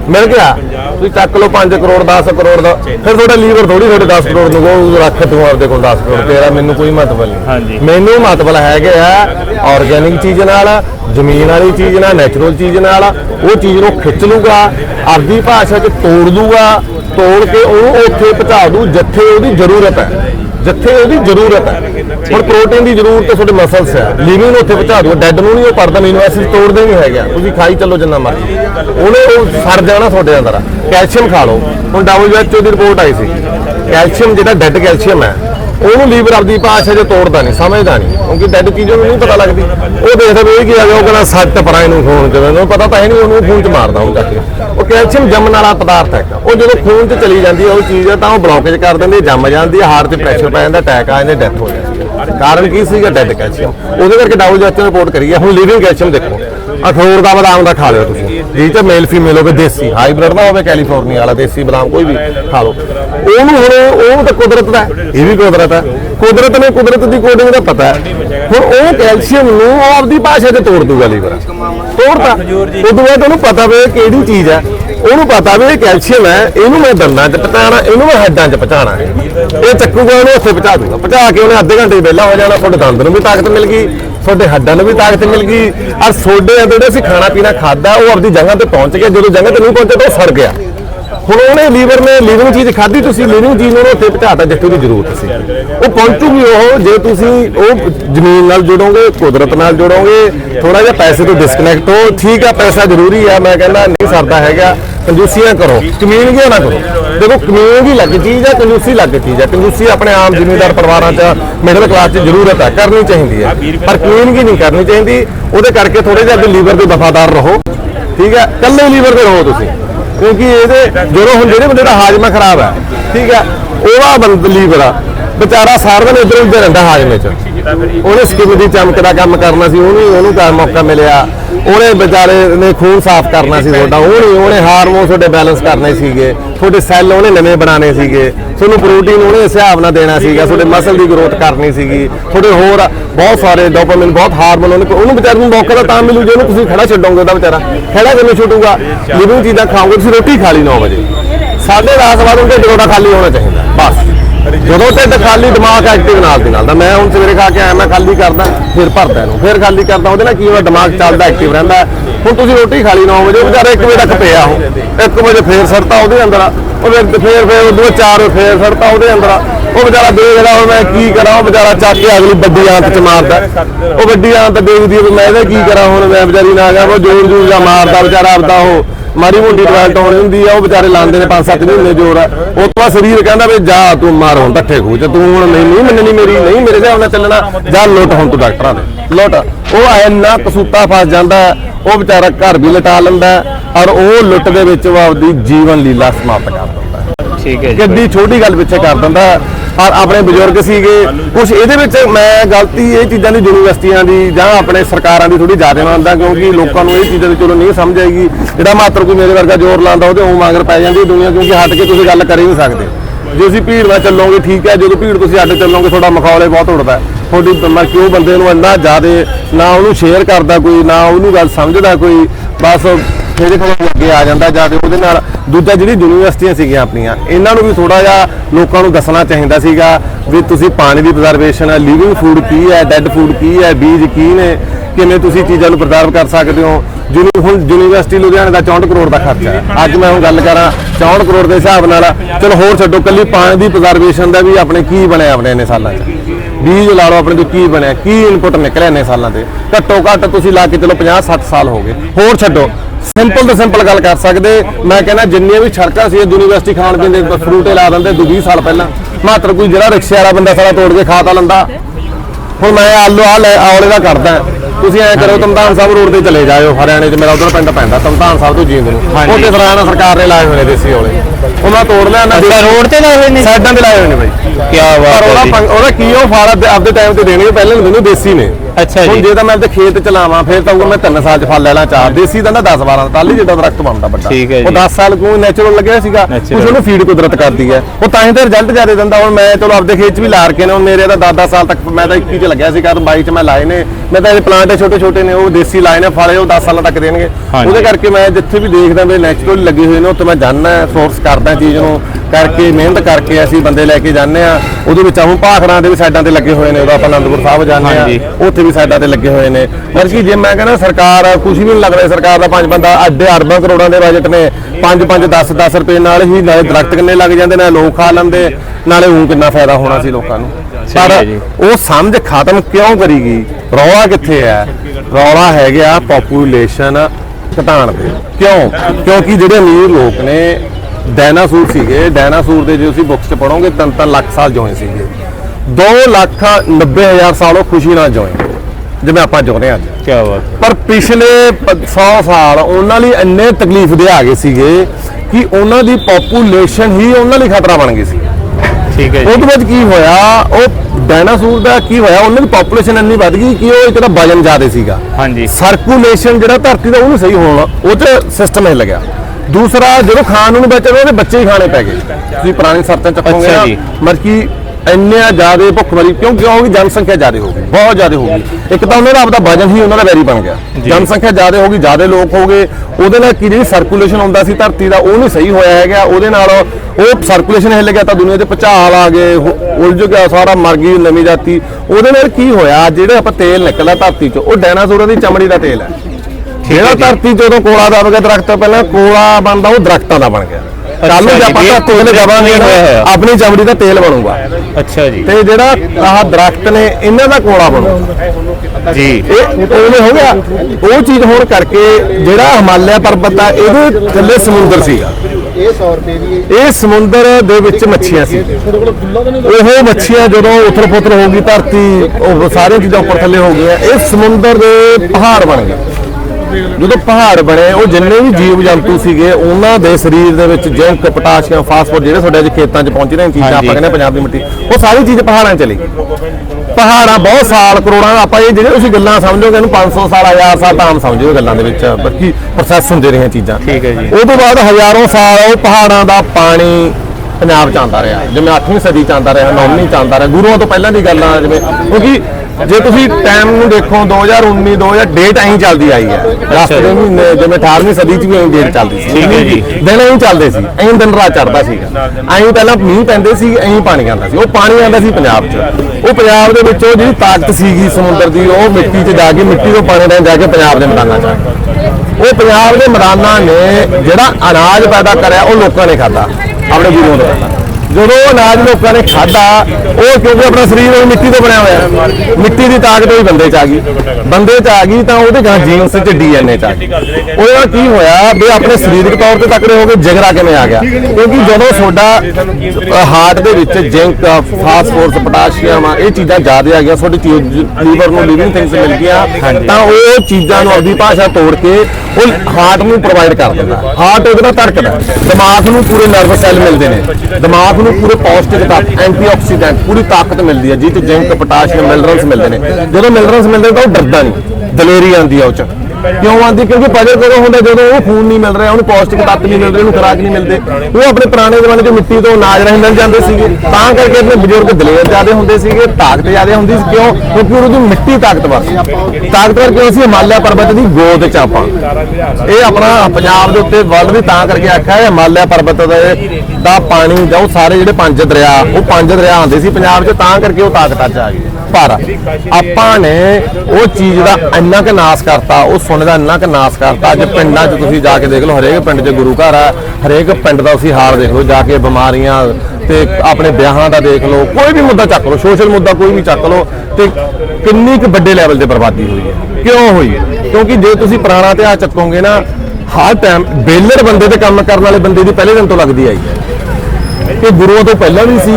ਮਿਲ ਗਿਆ? ਤੁਸੀਂ ਚੱਕ ਲਓ 5 ਕਰੋੜ 10 ਕਰੋੜ ਦਾ। ਫਿਰ ਤੁਹਾਡਾ ਲੀਵਰ ਥੋੜੀ ਤੁਹਾਡੇ 10 ਕਰੋੜ ਨੂੰ ਉਹ ਰੱਖ ਤੂੰ ਆਪਦੇ ਕੋਲ 10 ਕਰੋੜ। ਤੇਰਾ ਮੈਨੂੰ ਕੋਈ ਮਤਲਬ ਨਹੀਂ। ਮੈਨੂੰ ਮਤਲਬ ਹੈਗੇ ਆ ਆਰਗੇਨਿਕ ਚੀਜ਼ ਨਾਲ ਜ਼ਮੀਨ ਵਾਲੀ ਚੀਜ਼ ਨਾਲ ਨੈਚੁਰਲ ਚੀਜ਼ ਨਾਲ ਉਹ ਚੀਜ਼ ਨੂੰ ਖਿੱਚ ਲੂਗਾ ਆਪਦੀ ਭਾਸ਼ਾ 'ਚ ਤੋੜ ਦੂਗਾ। ਤੋੜ ਕੇ ਉਹ ਉੱਥੇ ਪਹੁੰਚਾ ਦੂ ਜਿੱਥੇ ਉਹਦੀ ਜ਼ਰੂਰਤ ਹੈ। ਜਿੱਥੇ ਉਹਦੀ ਜ਼ਰੂਰਤ ਹੈ। ਹੁਣ ਪ੍ਰੋਟੀਨ ਦੀ ਜ਼ਰੂਰਤ ਹੈ ਤੁਹਾਡੇ ਮਸਲਸ ਹੈ। ਲਿਵਿੰਗ ਨੂੰ ਉੱਥੇ ਪਹੁੰਚਾ ਦੂ ਡੈਡ ਨੂੰ ਨਹੀਂ, ਉਹ ਪੜਦਾ ਮੈਨੂੰ ਐਸਿਡ ਤੋੜਦੇ ਨਹੀਂ ਹੈਗਾ ਤੁਸੀਂ ਖਾਈ ਚੱਲੋ ਜਿੰਨਾ ਮਰਜ਼ੀ। ਉਹਨੇ ਉਹ ਸੜ ਜਾਣਾ ਤੁਹਾਡੇ ਅੰਦਰ। ਕੈਲਸ਼ੀਅਮ ਖਾ ਲਓ। ਹੁਣ WHO ਦੀ ਰਿਪੋਰਟ ਆਈ ਸੀ। ਕੈਲਸ਼ੀਅਮ ਜਿਹੜਾ ਡੈਡ ਕੈਲਸ਼ੀਅਮ ਹੈ ਉਹਨੂੰ ਲੀਵਰ ਆਪਦੀ ਭਾਸ਼ਾ 'ਚ ਤੋੜਦਾ ਨਹੀਂ, ਸਮਝਦਾ ਨਹੀਂ। ਕਿਉਂਕਿ ਡੈਡ ਚੀਜ਼ ਉਹਨੂੰ ਨਹੀਂ ਪਤਾ ਲੱਗਦੀ। ਉਹ ਦੇਖਦਾ ਵੀ ਇਹ ਕੀ ਆ ਗਿਆ, ਉਹ ਕਹਿੰਦਾ ਸੱਟ ਪਰਾਂ ਇਹਨੂੰ ਖੂਨ ਚ ਉਹਨੂੰ ਪਤਾ ਤਾਂ ਹੈ ਨਹੀਂ, ਉਹਨੂੰ ਖੂਨ ਚ ਮਾਰਦਾ ਉਹ ਜਾ ਉਹ ਕੈਲਸ਼ੀਅਮ ਜੰਮਣ ਵਾਲਾ ਪਦਾਰਥ ਹੈ। ਉਹ ਜਦੋਂ ਖੂਨ ਚ ਚਲੀ ਜਾਂਦੀ ਹੈ ਉਹ ਚੀਜ਼, ਤਾਂ ਉਹ ਬਲੌਕੇਜ ਕਰ ਦਿੰਦੀ ਜੰਮ ਜਾਂਦੀ ਹੈ ਹਾਰਟ 'ਤੇ ਪ੍ਰੈਸ਼ਰ ਪੈ ਜਾਂਦਾ ਅਟੈਕ ਆ ਜਾਂਦੇ ਡੈਥ ਹੋ ਜਾਂਦੀ ਹੈ। ਕਾਰਨ ਕੀ ਸੀਗਾ ਡੈਡ ਕੈਲਸ਼ੀਅਮ ਉਹਦੇ ਕਰਕੇ ਡਾਊ ਜੱਟ ਰਿਪੋਰਟ ਕਰੀ ਹੈ। ਹੁਣ ਲਿਵਿੰਗ ਕੈਲਸ਼ੀਅਮ ਦੇਖੋ। ਅਖਰੋਟ ਦਾ ਬਦਾਮ ਦਾ ਖਾ ਲਿਓ ਤੁਸੀਂ। ਜੀ ਤੇ ਮੇਲ ਫੀਮੇਲ ਹੋਵੇ ਦੇਸੀ। ਹਾਈਬ੍ਰਿਡ ਦਾ ਹੋਵੇ ਕੈਲੀਫੋਰਨੀਆ ਵਾਲਾ ਦੇਸੀ ਬਦਾਮ ਕੋਈ ਵੀ ਖਾ ਲਓ। ਉਹਨੂੰ ਹੁਣ ਉਹ ਤਾਂ ਕੁਦਰਤ ਦਾ ਇਹ ਵੀ ਕੁਦਰਤ ਹੈ। ਕੁਦਰਤ ਨੇ ਕੁਦਰਤ ਦੀ ਕੋਡਿੰਗ ਦਾ ਪਤਾ ਹੈ। ਹੁਣ ਉਹ ਕੈਲਸ਼ੀਅਮ ਨੂੰ ਉਹ ਆਪਦੀ ਭਾਸ਼ਾ 'ਚ ਤੋੜ ਦੂਗਾ ਲੀਵਰ। ਤੋੜਤਾ। ਉਦੋਂ ਬਾਅਦ ਉਹਨੂੰ ਪਤਾ ਵੀ ਇਹ ਕਿਹੜੀ ਚੀਜ਼ ਹੈ। ਉਹਨੂੰ ਪਤਾ ਵੀ ਇਹ ਕੈਲਸ਼ੀਅਮ ਹੈ, ਇਹਨੂੰ ਮੈਂ ਦੰਦਾਂ 'ਚ ਪਹੁੰਚਾਉਣਾ ਇਹਨੂੰ ਮੈਂ ਹੱਡਾਂ 'ਚ ਪਹੁੰਚਾਉਣਾ ਇਹ ਚੱਕੂਗਾ, ਉਹਨੂੰ ਉੱਥੇ ਪਹੁੰਚਾ ਦੂਗਾ। ਪਹੁੰਚਾ ਕੇ ਉਹਨੇ ਅੱਧੇ ਘੰਟੇ 'ਚ ਵਿਹਲਾ ਹੋ ਜਾਣਾ, ਤੁਹਾਡੇ ਦੰਦ ਨੂੰ ਵੀ ਤਾਕਤ ਮਿਲ ਗਈ, ਤੁਹਾਡੇ ਹੱਡਾਂ ਨੂੰ ਵੀ ਤਾਕਤ ਮਿਲ ਗਈ। ਔਰ ਸੋਡੇ ਜਿਹੜੇ ਅਸੀਂ ਖਾਣਾ ਪੀਣਾ ਖਾਦਾ ਉਹ ਆਪਦੀ ਜਗ੍ਹਾ ਤੇ ਪਹੁੰਚ ਗਿਆ, ਜਦੋਂ ਜਗ੍ਹਾ ਤੇ ਨਹੀਂ ਪਹੁੰਚਿਆ ਤਾਂ ਉਹ ਸੜ ਗਿਆ। ਹੁਣ ਉਹਨੇ ਲੀਵਰ ਨੇ ਲੀਵਿੰਗ ਚੀਜ਼ ਖਾਧੀ, ਤੁਸੀਂ ਲਿਵਿੰਗ ਚੀਜ਼ ਨੂੰ ਉਹਨੂੰ ਉੱਥੇ ਪਹੁੰਚਾਤਾ ਜਿੱਥੇ ਉਹਦੀ ਜ਼ਰੂਰਤ ਸੀ। ਉਹ ਪਹੁੰਚੂਗੀ ਉਹ, ਜੇ ਤੁਸੀਂ ਉਹ ਜ਼ਮੀਨ ਨਾਲ ਜੁੜੋਗੇ, ਕੁਦਰਤ ਨਾਲ ਜੁੜੋਗੇ ਥੋੜਾ ਜਿਹਾ ਪੈਸੇ ਤੋਂ ਡਿਸਕਨੈਕਟ ਹੋ, ਠੀਕ ਆ, ਪੈਸਾ ਜ਼ਰੂਰੀ ਆ, ਮੈਂ ਕਹਿੰਦਾ ਨਹੀਂ ਸਰਦਾ ਹੈਗਾ, ਕੰਜੂਸੀਆਂ ਕਰੋ ਕਮੀਨਗੀਆਂ ਨਾ ਕਰੋ? ਦੇਖੋ ਕਮੀਨਗੀ ਲੱਗ ਚੀਜ਼ ਆ, ਕੰਜੂਸੀ ਲੱਗ ਚੀਜ਼ ਆ, ਕੰਜੂਸੀ ਆਪਣੇ ਆਮ ਜ਼ਿਮੀਂਦਾਰ ਪਰਿਵਾਰਾਂ 'ਚ ਮਿਡਲ ਕਲਾਸ 'ਚ ਜ਼ਰੂਰਤ ਹੈ ਕਰਨੀ ਚਾਹੀਦੀ ਹੈ ਪਰ ਕਮੀਨਗੀ ਨਹੀਂ ਕਰਨੀ ਚਾਹੀਦੀ, ਉਹਦੇ ਕਰਕੇ ਥੋੜੇ ਜਿਹਾ ਲੀਵਰ ਦੇ ਵਫਾਦਾਰ ਰਹੋ, ਠੀਕ ਹੈ ਕੱਲੇ ਲੀਵਰ ਦੇ ਰਹੋ ਤੁਸੀਂ। ਕਿਉਂਕਿ ਇਹਦੇ ਜਦੋਂ ਹੁਣ ਜਿਹੜੇ ਬੰਦੇ ਦਾ ਹਾਜ਼ਮਾ ਖਰਾਬ ਹੈ। ਠੀਕ ਹੈ? ਉਹਦਾ ਬੰਦ ਲੀਵਰ ਆ। ਵਿਚਾਰਾ ਸਾਰਾ ਦਿਨ ਇੱਧਰ ਉੱਧਰ ਰਹਿੰਦਾ ਹਾਜ਼ਮੇ 'ਚ। ਉਹਨੇ ਸਕਿਨ ਦੀ ਚਮਕ ਦਾ ਕੰਮ ਕਰਨਾ ਸੀ, ਉਹਨੂੰ ਉਹਨੂੰ ਕਾ ਮੌਕਾ ਮਿਲਿਆ। ਉਹਨੇ ਵਿਚਾਰੇ ਨੇ ਖੂਨ ਸਾਫ਼ ਕਰਨਾ ਸੀ ਤੁਹਾਡਾ। ਉਹ ਨਹੀਂ ਉਹਨੇ ਹਾਰਮੋਨ ਤੁਹਾਡੇ ਬੈਲੈਂਸ ਕਰਨੇ ਸੀਗੇ। ਤੁਹਾਡੇ ਸੈੱਲ ਉਹਨੇ ਨਵੇਂ ਬਣਾਉਣੇ ਸੀਗੇ। ਤੁਹਾਨੂੰ ਪ੍ਰੋਟੀਨ ਉਹਨੇ ਹਿਸਾਬ ਨਾਲ ਦੇਣਾ ਸੀਗਾ। ਤੁਹਾਡੇ ਮਸਲ ਦੀ ਗਰੋਥ ਕਰਨੀ ਸੀਗੀ। ਤੁਹਾਡੇ ਹੋਰ ਬਹੁਤ ਸਾਰੇ ਡੋਪਾਮਾਈਨ ਬਹੁਤ ਹਾਰਮੋਨ ਉਹਨੇ ਉਹਨੂੰ ਵਿਚਾਰੇ ਨੂੰ ਮੌਕਾ ਤਾਂ ਤਾਂ ਮਿਲੂ ਜੇ ਉਹਨੂੰ ਤੁਸੀਂ ਖੜਾ ਛੱਡੋਗੇ ਉਹਦਾ ਵਿਚਾਰਾ। ਖੜਾ ਕਿਵੇਂ ਛੱਡੂਗਾ? ਲਿਵਿੰਗ ਚੀਜ਼ਾਂ ਖਾਓਗੇ, ਤੁਸੀਂ ਰੋਟੀ ਖਾ ਲਈ 9 ਵਜੇ। ਸਾਢੇ ਰਾਤ ਬਾਅਦ ਉਹਦੇ ਡੋਡਾ ਖਾਲੀ ਹੋਣਾ ਚਾਹੀਦਾ। ਬਸ। ਜਦੋਂ ਢਿੱਡ ਖਾਲੀ, ਦਿਮਾਗ ਐਕਟਿਵ ਨਾਲ ਦੀ ਨਾਲ ਦਾ। ਮੈਂ ਹੁਣ ਸਵੇਰੇ ਖਾ ਕੇ ਆਇਆ, ਮੈਂ ਖਾਲੀ ਕਰਦਾ, ਫਿਰ ਭਰਦਾ ਇਹਨੂੰ। ਫਿਰ ਖਾਲੀ ਕਰਦਾ, ਉਹਦੇ ਨਾਲ ਕੀ ਹੋਣਾ ਦਿਮਾਗ ਚੱਲਦਾ ਐਕਟਿਵ ਰਹਿੰਦਾ। ਹੁਣ ਤੁਸੀਂ ਰੋਟੀ ਖਾ ਲਈ 9 ਵਜੇ ਉਹ ਵਿਚਾਰਾ 1 ਵਜੇ ਤੱਕ ਪਿਆ ਉਹ। 1 ਵਜੇ ਫੇਰ ਸੜਤਾ ਉਹਦੇ ਅੰਦਰ। ਉਹ ਫਿਰ, ਫੇਰ ਫੇਰ ਉਦੋਂ 4 ਵਜੇ ਫੇਰ ਸੜਤਾ ਉਹਦੇ ਅੰਦਰ। ਉਹ ਵਿਚਾਰਾ ਦੇਖਦਾ ਹੁਣ ਮੈਂ ਕੀ ਕਰਾਂ? ਉਹ ਵਿਚਾਰਾ ਚੱਕ ਕੇ ਅਗਲੀ ਵੱਡੀ ਆਂਤ ਚ ਮਾਰਦਾ। ਉਹ ਵੱਡੀ ਆਂਤ ਦੇਖਦੀ ਆ ਵੀ ਮੈਂ ਇਹਦਾ ਕੀ ਕਰਾਂ ਹੁਣ? ਮੈਂ ਵਿਚਾਰੀ ਨਾ ਗਿਆ ਉਹ ਜੋਰ ਜੋਰ ਦਾ ਮਾਰਦਾ, ਵਿਚਾਰਾ ਆਪਦਾ ਉਹ ਮਾਰੀ ਮੁੰਡੀ ਡਿਵੈਲਟ ਹੋਣੀ ਹੁੰਦੀ ਆ, ਉਹ ਵਿਚਾਰੇ ਲਾਉਂਦੇ ਨੇ 5-7 ਮਹੀਨੇ ਜੋਰ ਆ। ਉਹ ਤੋਂ ਬਾਅਦ ਸਰੀਰ ਕਹਿੰਦਾ ਵੀ ਜਾ ਤੂੰ ਮਾਰ ਹੁਣ ਧੱਠੇ ਖੂਚ ਤੂੰ ਹੁਣ ਨਹੀਂ ਨਹੀਂ ਮੰਨਣੀ ਮੇਰੀ, ਨਹੀਂ ਮੇਰੇ ਹਿਸਾਬ ਨਾਲ ਚੱਲਣਾ, ਜਾ ਲੁੱਟ ਹੁਣ ਤੂੰ ਡਾਕਟਰਾਂ ਦੇ ਲੁੱਟ। ਉਹ ਇੰਨਾ ਕਸੂਤਾ ਫਸ ਜਾਂਦਾ, ਉਹ ਵਿਚਾਰਾ ਘਰ ਵੀ ਲਟਾ ਲੈਂਦਾ, ਔਰ ਉਹ ਲੁੱਟ ਦੇ ਵਿੱਚ ਉਹ ਆਪਦੀ ਜੀਵਨ ਲੀਲਾ ਸਮਾਪਤ ਕਰ ਠੀਕ ਹੈ ਜੀ ਕਿੱਡੀ ਛੋਟੀ ਗੱਲ ਪਿੱਛੇ ਕਰ ਦਿੰਦਾ। ਔਰ ਆਪਣੇ ਬਜ਼ੁਰਗ ਸੀਗੇ। ਕੁਝ ਇਹਦੇ ਵਿੱਚ ਮੈਂ ਗਲਤੀ ਇਹ ਚੀਜ਼ਾਂ ਦੀ ਯੂਨੀਵਰਸਿਟੀਆਂ ਦੀ ਜਾਂ ਆਪਣੇ ਸਰਕਾਰਾਂ ਦੀ ਥੋੜੀ ਜ਼ਿਆਦਾ ਮੰਨਦਾ ਕਿਉਂਕਿ ਲੋਕਾਂ ਨੂੰ ਇਹ ਚੀਜ਼ਾਂ ਦੀ ਚਲੋ ਨਹੀਂ ਸਮਝ ਆਏਗੀ। ਜਿਹੜਾ ਮਾਤਰ ਕੋਈ ਮੇਰੇ ਵਰਗਾ ਜ਼ੋਰ ਲਾਉਂਦਾ ਉਹਦੇ ਉਹ ਮਗਰ ਪੈ ਜਾਂਦੀ ਦੁਨੀਆ ਕਿਉਂਕਿ ਹਟ ਕੇ ਤੁਸੀਂ ਗੱਲ ਕਰ ਹੀ ਨਹੀਂ ਸਕਦੇ। ਜੇ ਅਸੀਂ ਭੀੜ ਨਾਲ ਚੱਲੋਗੇ ਠੀਕ ਹੈ। ਜਦੋਂ ਭੀੜ ਤੁਸੀਂ ਅੱਡ ਚੱਲੋਗੇ ਤੁਹਾਡਾ ਮਖੌਲੇ ਬਹੁਤ ਉੜਦਾ। ਤੁਹਾਡੀ ਮਰ ਕਿ ਉਹ ਬੰਦੇ ਨੂੰ ਇੰਨਾ ਜ਼ਿਆਦੇ ਨਾ ਉਹਨੂੰ ਸ਼ੇਅਰ ਕਰਦਾ ਕੋਈ ਨਾ ਉਹਨੂੰ ਗੱਲ ਸਮਝਦਾ ਕੋਈ। ਬਸ ਪੱਖੇ ਦੇ ਕੋਲ ਅੱਗੇ ਆ ਜਾਂਦਾ ਜਾਂ ਤੇ ਉਹਦੇ ਨਾਲ ਦੂਜਾ ਜਿਹੜੀ ਯੂਨੀਵਰਸਿਟੀਆਂ ਸੀਗੀਆਂ ਆਪਣੀਆਂ, ਇਹਨਾਂ ਨੂੰ ਵੀ ਥੋੜਾ ਜਿਹਾ ਲੋਕਾਂ ਨੂੰ ਦੱਸਣਾ ਚਾਹੀਦਾ ਸੀਗਾ ਵੀ ਤੁਸੀਂ ਪਾਣੀ ਦੀ ਪ੍ਰੀਜ਼ਰਵੇਸ਼ਨ ਲਿਵਿੰਗ ਫੂਡ ਕੀ ਹੈ ਡੈੱਡ ਫੂਡ ਕੀ ਹੈ, ਬੀਜ ਕੀ ਨੇ, ਕਿਵੇਂ ਤੁਸੀਂ ਚੀਜ਼ਾਂ ਨੂੰ ਪ੍ਰੀਜ਼ਰਵ ਕਰ ਸਕਦੇ ਹੋ। ਯੂਨੀ ਹੁਣ ਯੂਨੀਵਰਸਿਟੀ ਲੁਧਿਆਣੇ ਦਾ 64 ਕਰੋੜ ਦਾ ਖਰਚਾ ਹੈ। ਅੱਜ ਮੈਂ ਹੁਣ ਗੱਲ ਕਰਾਂ 64 ਕਰੋੜ ਦੇ ਹਿਸਾਬ ਨਾਲ, ਚਲੋ ਹੋਰ ਛੱਡੋ ਕੱਲੀ ਪਾਣੀ ਦੀ ਪ੍ਰੀਜ਼ਰਵੇਸ਼ਨ ਦਾ ਵੀ ਆਪਣੇ ਕੀ ਬਣਿਆ ਆਪਣੇ ਇੰਨੇ ਸਾਲਾਂ 'ਚ? ਬੀਜ ਲਾ ਲਓ ਆਪਣੇ ਤੋਂ ਕੀ ਬਣਿਆ, ਕੀ ਇਨਪੁਟ ਨਿਕਲਿਆ ਇੰਨੇ ਸਾਲਾਂ ਤੇ ਘੱਟੋ ਘੱਟ ਤੁਸੀਂ ਲਾ ਕੇ ਚਲੋ 50 60 ਸਾਲ ਹੋ ਗਏ। ਹੋਰ ਛੱਡੋ ਸਿੰਪਲ ਤੋਂ ਸਿੰਪਲ ਗੱਲ ਕਰ ਸਕਦੇ। ਮੈਂ ਕਹਿੰਦਾ ਜਿੰਨੀਆਂ ਵੀ ਸੜਕਾਂ ਸੀ ਯੂਨੀਵਰਸਿਟੀ ਖਾਣ ਪੀਣ ਦੇ ਫਰੂਟੇ ਲਾ ਦਿੰਦੇ ਦੂ 20 ਸਾਲ ਪਹਿਲਾਂ। ਮਾਤਰ ਕੋਈ ਜਿਹੜਾ ਰਿਕਸ਼ੇ ਵਾਲਾ ਬੰਦਾ ਸਾਰਾ ਤੋੜ ਕੇ ਖਾ ਤਾ ਲੰਦਾ। ਹੁਣ ਮੈਂ ਆਲੂ ਆ ਲੈ ਆਵਲੇ ਦਾ ਕਰਦਾ। ਤੁਸੀਂ ਐ ਕਰੋ ਤਮਤਾਨ ਸਾਹਿਬ ਰੋਡ ਤੇ ਚਲੇ ਜਾਇਓ ਹਰਿਆਣੇ 'ਚ ਮੇਰਾ ਉਧਰ ਪਿੰਡ ਪੈਂਦਾ ਤਮਤਾਨ ਸਾਹਿਬ ਤੋਂ ਜੀਂਦ ਨੂੰ। ਉੱਥੇ ਸਰਾਣਾ ਸਰਕਾਰ ਨੇ ਲਾਏ ਹੋਏ ਨੇ ਦੇਸੀ ਔਲੇ। ਉਹ ਮੈਂ ਤੋੜ ਲਿਆ ਨਾ ਅੱਛਾ ਰੋਡ ਤੇ ਲਾਏ ਹੋਏ ਨੇ? ਸਾਈਡਾਂ ਤੇ ਲਾਏ ਹੋਏ ਨੇ ਬਾਈ। ਕੀ ਬਾਤ ਹੈ ਉਹਦਾ ਕੀ ਉਹ ਫਾਲ ਆਪਦੇ- ਟਾਈਮ ਤੇ ਦੇਣਗੇ ਪਹਿਲੇ ਨੂੰ ਦੇਸੀ ਨੇ। ਅੱਛਾ ਹੁਣ ਜੀ ਜੇ ਤਾਂ ਮੈਂ ਆਪਦੇ ਖੇਤ ਚ ਲਾਵਾਂ ਫਿਰ ਤਾਂ ਉਹ ਮੈਂ 3 ਸਾਲ ਚ ਫਲ ਲੈ ਲਾਂ ਚਾਰ ਦੇਸੀ ਦਾ ਨਾ 10 12 ਟਾਲੀ ਜਿੱਡਾ ਦਰਖਤ ਬਣਦਾ ਵੱਡਾ। ਉਹ ਜੀ। 10 ਸਾਲ ਕੋ ਨੈਚੁਰਲ ਲੱਗਿਆ ਸੀਗਾ। ਕੁਛ ਉਹਨੂੰ ਫੀਡ ਕੁਦਰਤ ਕਰਦੀ ਹੈ। ਉਹ ਤਾਂ ਹੀ ਤਾਂ ਰਿਜ਼ਲਟ ਜ਼ਿਆਦਾ ਦਿੰਦਾ। ਹੁਣ ਮੈਂ ਚਲੋ ਆਪਦੇ ਖੇਤ ਚ ਵੀ ਲਾ ਰਕੇ ਨੇ ਮੇਰੇ ਤਾਂ 10 ਸਾਲ ਤੱਕ ਮੈਂ ਤਾਂ 21 ਚ ਲੱਗਿਆ ਸੀ ਕਰ 22 ਚ ਮੈਂ ਲਾਏ ਨੇ। ਮੈਂ ਤਾਂ ਇਹ ਪਲਾਂਟ ਛੋਟੇ ਛੋਟੇ ਨੇ ਉਹ ਦੇਸੀ ਲਾਏ ਨੇ ਫਲੇ ਉਹ 10 ਸਾਲਾਂ ਤੱਕ ਦੇਣਗੇ। ਉਹਦੇ ਕਰਕੇ ਮੈਂ ਜਿੱਥੇ ਵੀ ਦੇਖਦਾ ਵੀ ਨੈਚੁਰਲ ਲੱਗੇ ਹੋਏ ਨੇ ਉੱਥੇ ਮੈਂ ਜਾਣਦਾ ਸੋਰਸ ਕਰਦਾ ਚੀਜ਼ ਨੂੰ। ਕਰਕੇ ਮਿਹਨਤ ਕਰਕੇ ਅਸੀਂ ਬੰਦੇ ਲੈ ਕੇ ਜਾਂਦੇ ਆ ਉਹਦੇ ਵਿੱਚ ਆਉਂ ਭਾਖੜਾਂ ਦੇ ਵੀ ਸਾਈਡਾਂ ਤੇ ਲੱਗੇ ਹੋਏ ਨੇ ਉਹਦਾ ਆਪਾਂ ਆਨੰਦਪੁਰ ਸਾਹਿਬ ਜਾਂਦੇ ਆ। ਉੱਥੇ ਵੀ ਸਾਈਡਾਂ ਤੇ ਲੱਗੇ ਹੋਏ ਨੇ। ਬਲਕਿ ਜੇ ਮੈਂ ਕਹਿੰਦਾ ਸਰਕਾਰ ਕੁਝ ਵੀ ਨਹੀਂ ਲੱਗ ਰਿਹਾ ਸਰਕਾਰ ਦਾ ਪੰਜ ਬੰਦਾ ਅੱਡੇ ਅਰਬਾਂ ਕਰੋੜਾਂ ਦੇ ਬਜਟ ਨੇ। 5 5 10 10 ਰੁਪਏ ਨਾਲ ਹੀ ਨਾਲੇ ਦਰਖਤ ਕਿੰਨੇ ਲੱਗ ਜਾਂਦੇ ਨੇ ਲੋਕ ਖਾ ਲੈਂਦੇ। ਨਾਲੇ ਉਹ ਕਿੰਨਾ ਫਾਇਦਾ ਹੋਣਾ ਸੀ ਲੋਕਾਂ ਨੂੰ। ਪਰ। ਉਹ ਸਮਝ ਖਤਮ ਕਿਉਂ ਕਰੀਗੀ? ਰੌਲਾ ਕਿੱਥੇ ਹੈ? ਰੌਲਾ ਹੈ ਗਿਆ ਪੋਪੂਲੇਸ਼ਨ ਘਟਾਉਣ ਦੇ ਕਿਉਂ? ਕਿਉਂਕਿ ਜਿਹੜੇ ਅਮੀਰ ਲੋਕ ਨੇ ਡਾਇਨਾਸੌਰ ਸੀਗੇ। ਡਾਇਨਾਸੌਰ ਦੇ ਜੇ ਤੁਸੀਂ ਬੁੱਕਸ 'ਚ ਪੜੋਗੇ ਤਿੰਨ ਤਿੰਨ ਲੱਖ ਸਾਲ ਜਿਉਏ ਸੀਗੇ। 2 ਲੱਖ 90 ਹਜ਼ਾਰ ਸਾਲ ਉਹ ਖੁਸ਼ੀ ਨਾਲ ਜਿਉਏ ਜਿਵੇਂ ਆਪਾਂ ਜਿਉਂਦੇ ਅੱਜ। ਕੀ ਬਾਤ ਪਰ ਪਿਛਲੇ 100 ਸਾਲ ਉਹਨਾਂ ਲਈ ਇੰਨੇ ਤਕਲੀਫ ਦੇ ਆ ਗਏ ਸੀਗੇ ਕਿ ਉਹਨਾਂ ਦੀ ਪੋਪੂਲੇਸ਼ਨ ਹੀ ਉਹਨਾਂ ਲਈ ਖਤਰਾ ਬਣ ਗਈ ਸੀ। ਠੀਕ ਹੈ ਜੀ। ਤੋਂ ਬਾਅਦ ਕੀ ਹੋਇਆ ਉਹ ਡਾਇਨਾਸੌਰ ਦਾ ਕੀ ਹੋਇਆ ਉਹਨਾਂ ਦੀ ਪੋਪੂਲੇਸ਼ਨ ਇੰਨੀ ਵੱਧ ਗਈ ਕਿ ਉਹ ਇੱਕ ਤਾਂ ਵਜਨ ਜ਼ਿਆਦਾ ਸੀਗਾ। ਹਾਂਜੀ। ਸਰਕੂਲੇਸ਼ਨ ਜਿਹੜਾ ਧਰਤੀ ਦਾ ਉਹਨੂੰ ਸਹੀ ਹੋਣਾ ਉਹ ਤੇ ਸਿਸਟਮ ਹਿੱਲ ਗਿਆ ਦੂਸਰਾ ਜਦੋਂ ਖਾਣ ਨੂੰ ਬਚੇ ਉਹਦੇ ਬੱਚੇ ਹੀ ਖਾਣੇ ਪੈ ਗਏ। ਤੁਸੀਂ ਪੁਰਾਣੀ ਸਰਤਾਂ ਚੱਕੋਗੇ ਨਾ। ਮਰਕੀ ਇੰਨੇ ਜ਼ਿਆਦਾ ਭੁੱਖਮਰੀ ਕਿਉਂ ਕਿਉਂਕਿ ਜਨਸੰਖਿਆ ਜ਼ਿਆਦਾ ਹੋ ਗਈ ਬਹੁਤ ਜ਼ਿਆਦਾ ਹੋ ਗਈ। ਇੱਕ ਤਾਂ ਉਹਨਾਂ ਦਾ ਆਪਦਾ ਵਜਨ ਹੀ ਉਹਨਾਂ ਦਾ ਵੈਰੀ ਬਣ ਗਿਆ। ਜਨਸੰਖਿਆ ਜ਼ਿਆਦਾ ਹੋ ਗਈ ਜ਼ਿਆਦਾ ਲੋਕ ਹੋ ਗਏ। ਉਹਦੇ ਨਾਲ ਕੀ ਜਿਹੜੀ ਸਰਕੂਲੇਸ਼ਨ ਹੁੰਦਾ ਸੀ ਧਰਤੀ ਦਾ ਉਹ ਨਹੀਂ ਸਹੀ ਹੋਇਆ ਹੈਗਾ। ਉਹਦੇ ਨਾਲ ਉਹ ਸਰਕੂਲੇਸ਼ਨ ਹਿੱਲ ਗਿਆ ਤਾਂ ਦੁਨੀਆ ਦੇ ਭੁਚਾਲ ਆ ਗਏ ਉਲਝ ਗਿਆ ਸਾਰਾ ਮਰ ਗਈ ਨਵੀਂ ਜਾਤੀ। ਉਹਦੇ ਨਾਲ ਕੀ ਹੋਇਆ ਜਿਹੜੇ ਆਪਾਂ ਤੇਲ ਨਿਕਲਦਾ ਧਰਤੀ ਚੋਂ ਉਹ ਡਾਇਨਾਸੌਰਾਂ ਦੀ ਚਮੜੀ ਦਾ ਤੇਲ ਹੈ। ਜਿਹੜਾ। ਧਰਤੀ ਉਦੋਂ ਕੋਲਾ ਦਬ ਗਿਆ ਦਰਖਤ ਪਹਿਲਾਂ ਕੋਲਾ ਬਣਦਾ ਉਹ ਦਰਖਤਾਂ ਦਾ ਬਣ ਗਿਆ। ਕੱਲ ਨੂੰ ਜੀ, ਆਪਾਂ ਧਰਤੀ ਤੇ ਜਾਵਾਂਗੇ। ਆਪਣੀ ਚਮੜੀ ਦਾ ਤੇਲ ਬਣੂਗਾ। ਅੱਛਾ ਜੀ। ਤੇ ਜਿਹੜਾ ਆਹ ਦਰਖਤ ਨੇ ਇਹਨਾਂ ਦਾ ਕੋਲਾ ਬਣੂਗਾ ਜੀ। ਇਹ ਉਵੇਂ ਹੋ ਗਿਆ। ਉਹ ਚੀਜ਼ ਹੋਣ ਕਰਕੇ ਜਿਹੜਾ ਹਿਮਾਲਿਆ ਪਰਬਤ ਆ ਇਹਦੇ ਥੱਲੇ ਸਮੁੰਦਰ ਸੀਗਾ। ਇਹ 100 ਰੁਪਏ ਦੀ ਹੈ ਇਹ ਸਮੁੰਦਰ ਦੇ ਵਿੱਚ ਮੱਛੀਆਂ ਸੀ। ਉਹ ਮੱਛੀਆਂ ਜਦੋਂ ਉਥਲ ਪੁਥਲ ਹੋ ਗਈ ਧਰਤੀ ਉਹ ਸਾਰੀਆਂ ਚੀਜ਼ਾਂ ਉੱਪਰ ਥੱਲੇ ਹੋ ਗਈਆਂ। ਇਹ ਸਮੁੰਦਰ ਦੇ ਪਹਾੜ ਬਣ ਗਏ। ਜਦੋਂ ਪਹਾੜ ਬਣੇ ਉਹ ਜਿੰਨੇ ਵੀ ਜੀਵ ਜੰਤੂ ਸੀਗੇ ਉਹਨਾਂ ਦੇ ਸਰੀਰ ਦੇ ਵਿੱਚ ਜ਼ਿੰਕ ਪੋਟਾਸ਼ੀਅਮ ਫਾਸਫੋਰ ਜਿਹੜੇ ਤੁਹਾਡੇ ਅੱਜ ਖੇਤਾਂ 'ਚ ਪਹੁੰਚ ਰਹੇ ਨੇ ਚੀਜ਼ਾਂ। ਆਪਾਂ ਕਹਿੰਦੇ ਪੰਜਾਬ ਦੀ ਮਿੱਟੀ ਉਹ ਸਾਰੀ ਚੀਜ਼ ਪਹਾੜਾਂ 'ਚ ਚਲੀ ਪਹਾੜਾਂ ਬਹੁਤ ਸਾਲ ਕਰੋੜਾਂ ਆਪਾਂ ਇਹ ਜਿਹੜੇ ਤੁਸੀਂ ਗੱਲਾਂ ਸਮਝੋਗੇ ਇਹਨੂੰ 500 ਸਾਲ 1000 ਸਾਲ ਤਾਂ ਆਮ ਸਮਝੋ ਗੱਲਾਂ ਦੇ ਵਿੱਚ ਬਾਕੀ ਪ੍ਰੋਸੈਸ ਹੁੰਦੇ ਰਹੀਆਂ ਚੀਜ਼ਾਂ ਠੀਕ ਹੈ ਜੀ। ਉਹ ਤੋਂ ਬਾਅਦ ਹਜ਼ਾਰਾਂ ਸਾਲ ਉਹ ਪਹਾੜਾਂ ਦਾ ਪਾਣੀ ਪੰਜਾਬ ਚ ਆਉਂਦਾ ਰਿਹਾ ਜਿਵੇਂ 8ਵੀਂ ਸਦੀ ਚ ਆਉਂਦਾ ਰਿਹਾ 9ਵੀਂ ਚ ਆਉਂਦਾ ਰਿਹਾ ਗੁਰੂਆਂ ਤੋਂ ਪਹਿਲਾਂ ਦੀ ਗੱਲਾਂ ਜਿਵੇਂ ਕਿਉਂਕਿ ਜੇ ਤੁਸੀਂ ਟਾਈਮ ਨੂੰ ਦੇਖੋ 2019 2000 ਡੇਟ ਐਂ ਚੱਲਦੀ ਆਈ ਹੈ। ਲਾਸਟ ਦੇ ਮਹੀਨੇ ਜਿਵੇਂ 18ਵੀਂ ਸਦੀ ਚ ਵੀ ਐਂ ਡੇਟ ਚੱਲਦੀ ਸੀ। ਠੀਕ ਹੈ ਜੀ। ਦਿਨ ਐਂ ਚੱਲਦੇ ਸੀ। ਐਂ ਦਿਨ ਰਾਤ ਚੜਦਾ ਸੀਗਾ। ਐਂ ਪਹਿਲਾਂ ਮੀਂਹ ਪੈਂਦੇ ਸੀ ਐਂ ਪਾਣੀ ਆਉਂਦਾ ਸੀ। ਉਹ ਪਾਣੀ ਆਉਂਦਾ ਸੀ ਪੰਜਾਬ 'ਚ। ਉਹ ਪੰਜਾਬ ਦੇ ਵਿੱਚ ਉਹ ਜਿਹੜੀ ਤਾਕਤ ਸੀਗੀ ਸਮੁੰਦਰ ਦੀ ਉਹ ਮਿੱਟੀ 'ਚ ਜਾ ਕੇ ਮਿੱਟੀ ਤੋਂ ਪਾਣੀ ਨਾਲ ਜਾ ਕੇ ਪੰਜਾਬ ਦੇ ਮੈਦਾਨਾਂ 'ਚ। ਉਹ ਪੰਜਾਬ ਦੇ ਮੈਦਾਨਾਂ ਨੇ ਜਿਹੜਾ ਅਨਾਜ ਪੈਦਾ ਕਰਿਆ ਉਹ ਲੋਕਾਂ ਨੇ ਖਾਦਾ ਆਪਣੇ ਗੁਰੂਆਂ ਤੋਂ ਪਹਿਲਾਂ। ਜਦੋਂ ਉਹ ਅਨਾਜ ਲੋਕਾਂ ਨੇ ਖਾਦਾ ਉਹ ਕਿਉਂਕਿ ਆਪਣਾ ਸਰੀਰ ਉਹ ਮਿੱਟੀ ਤੋਂ ਬਣਿਆ ਹੋਇਆ। ਹੈ। ਮਿੱਟੀ ਦੀ ਤਾਕਤ ਉਹ ਬੰਦੇ 'ਚ ਆ ਗਈ। ਬੰਦੇ 'ਚ ਆ ਗਈ ਤਾਂ ਉਹਦੇ ਗਾਂ ਜੀਨਸ 'ਚ ਡੀਐਨਏ 'ਚ ਆ ਗਈ। ਉਹਦੇ ਨਾਲ ਕੀ ਹੋਇਆ ਵੀ ਆਪਣੇ ਸਰੀਰਕ ਤੌਰ ਤੇ ਤਕੜੇ ਹੋ ਕੇ ਜਿਗਰਾ ਕਿਵੇਂ ਆ ਗਿਆ? ਕਿਉਂਕਿ ਜਦੋਂ ਤੁਹਾਡਾ ਹਾਰਟ ਦੇ ਵਿੱਚ ਜ਼ਿੰਕ ਫਾਸਫੋਰਸ ਪੋਟਾਸ਼ੀਅਮ ਆ ਇਹ ਚੀਜ਼ਾਂ ਜ਼ਿਆਦਾ ਆ ਗਈਆਂ ਤੁਹਾਡੀ ਲੀਵਰ ਨੂੰ ਲਿਵਿੰਗ ਥਿੰਗਸ ਮਿਲ ਗਿਆ ਤਾਂ ਉਹ ਚੀਜ਼ਾਂ ਨੂੰ ਆਪਣੀ ਭਾਸ਼ਾ ਤੋੜ ਕੇ ਉਹ ਹਾਰਟ ਨੂੰ ਪ੍ਰੋਵਾਈਡ ਕਰ ਦਿੰਦਾ। ਹਾਰਟ ਉਹਦੇ ਨਾਲ ਧੜਕਦਾ। ਦਿਮਾਗ ਨੂੰ ਪੂਰੇ ਨਰਵ ਸੈੱਲ ਮਿਲਦੇ ਨੇ। ਦਿਮਾਗ ਨੂੰ ਪੂਰੇ ਪੌਸ਼ਟਿਕ ਤੱਤ ਐਂਟੀਆਕਸੀਡੈਂਟ ਪੂਰੀ ਤਾਕਤ ਮਿਲਦੀ ਹੈ ਜਿਹ ਚ ਜ਼ਿੰਕ ਪੋਟਾਸ਼ੀਅਮ ਮਿਨਰਲਸ ਮਿਲਦੇ ਨੇ। ਜਦੋਂ ਮਿਨਰਲਸ ਮਿਲਦੇ ਤਾਂ ਉਹ ਡਰਦਾ ਨਹੀਂ। ਦਲੇਰੀ ਆਉਂਦੀ ਆ ਉਹ ਚ। ਕਿਉਂ ਆਂਦੀ ਕਿਉਂਕਿ ਪਜਲ ਕਦੋਂ ਹੁੰਦਾ? ਜਦੋਂ ਉਹ ਖੂਨ ਨਹੀਂ ਮਿਲ ਰਿਹਾ, ਉਹਨੂੰ ਪੌਸ਼ਟਿਕ ਤੱਤ ਨਹੀਂ ਮਿਲ ਰਹੇ ਉਹਨੂੰ ਖੁਰਾਕ ਨਹੀਂ ਮਿਲਦੇ। ਉਹ ਆਪਣੇ ਪੁਰਾਣੇ ਜ਼ਮਾਨੇ 'ਚ ਮਿੱਟੀ ਤੋਂ ਅਨਾਜ ਰਹੇ ਜਾਂਦੇ ਸੀਗੇ। ਤਾਂ ਕਰਕੇ ਆਪਣੇ ਬਜ਼ੁਰਗ ਦਲੇਰ ਜ਼ਿਆਦੇ ਹੁੰਦੇ ਸੀਗੇ, ਤਾਕਤ ਜ਼ਿਆਦੇ ਹੁੰਦੀ ਸੀ। ਕਿਉਂ? ਕਿਉਂਕਿ ਉਹਦੀ ਮਿੱਟੀ ਤਾਕਤਵਰ ਸੀ। ਤਾਕਤਵਰ ਕਿਉਂ ਸੀ? ਹਿਮਾਲਿਆ ਪਰਬਤ ਦੀ ਗੋਦ ਚ ਆਪਾਂ। ਇਹ ਆਪਣਾ ਪੰਜਾਬ ਦੇ ਉੱਤੇ ਵਰਲਡ ਵੀ ਤਾਂ ਕਰਕੇ ਆਖਿਆ ਹੈ, ਹਿਮਾਲਿਆ ਪਰਬਤ ਦੇ ਦਾ ਪਾਣੀ ਜਾਂ ਉਹ ਸਾਰੇ ਜਿਹੜੇ ਪੰਜ ਦਰਿਆ, ਉਹ ਪੰਜ ਦਰਿਆ ਆਉਂਦੇ ਸੀ ਪੰਜਾਬ 'ਚ, ਤਾਂ ਕਰਕੇ ਉਹ ਤਾਕਤ ਅੱਜ ਆ ਗਈ ਪਰ ਆਪਾਂ ਨੇ ਉਹ ਚੀਜ਼ ਦਾ ਇੰਨਾ ਕੁ ਨਾਸ ਕਰਤਾ, ਉਹ ਸੁਣ ਦਾ ਇੰਨਾ ਕੁ ਨਾਸ ਕਰਤਾ। ਅੱਜ ਪਿੰਡਾਂ 'ਚ ਤੁਸੀਂ ਜਾ ਕੇ ਦੇਖ ਲਓ, ਹਰੇਕ ਪਿੰਡ 'ਚ ਗੁਰੂ ਘਰ ਆ, ਹਰੇਕ ਪਿੰਡ ਦਾ ਤੁਸੀਂ ਹਾਲ ਦੇਖ ਲਓ, ਜਾ ਕੇ ਬਿਮਾਰੀਆਂ ਤੇ ਆਪਣੇ ਵਿਆਹਾਂ ਦਾ ਦੇਖ ਲਓ, ਕੋਈ ਵੀ ਮੁੱਦਾ ਚੱਕ ਲਓ ਸੋਸ਼ਲ ਮੁੱਦਾ ਕੋਈ ਵੀ ਚੱਕ ਲਓ ਤੇ ਕਿੰਨੀ ਕੁ ਵੱਡੇ ਲੈਵਲ ਤੇ ਬਰਬਾਦੀ ਹੋਈ ਹੈ। ਕਿਉਂ ਹੋਈ? ਹੈ? ਕਿਉਂਕਿ ਜੇ ਤੁਸੀਂ ਪੁਰਾਣਾ ਇਤਿਹਾਸ ਚੱਕੋਗੇ ਨਾ, ਹਰ ਟਾਈਮ ਬੇਲਰ ਬੰਦੇ ਤੇ ਕੰਮ ਕਰਨ ਵਾਲੇ ਬੰਦੇ ਦੀ ਪਹਿਲੇ ਦਿਨ ਤੋਂ ਲੱਗਦੀ ਆਈ ਹੈ। ਕਿ ਗੁਰੂਆਂ ਤੋਂ ਪਹਿਲਾਂ ਵੀ ਸੀ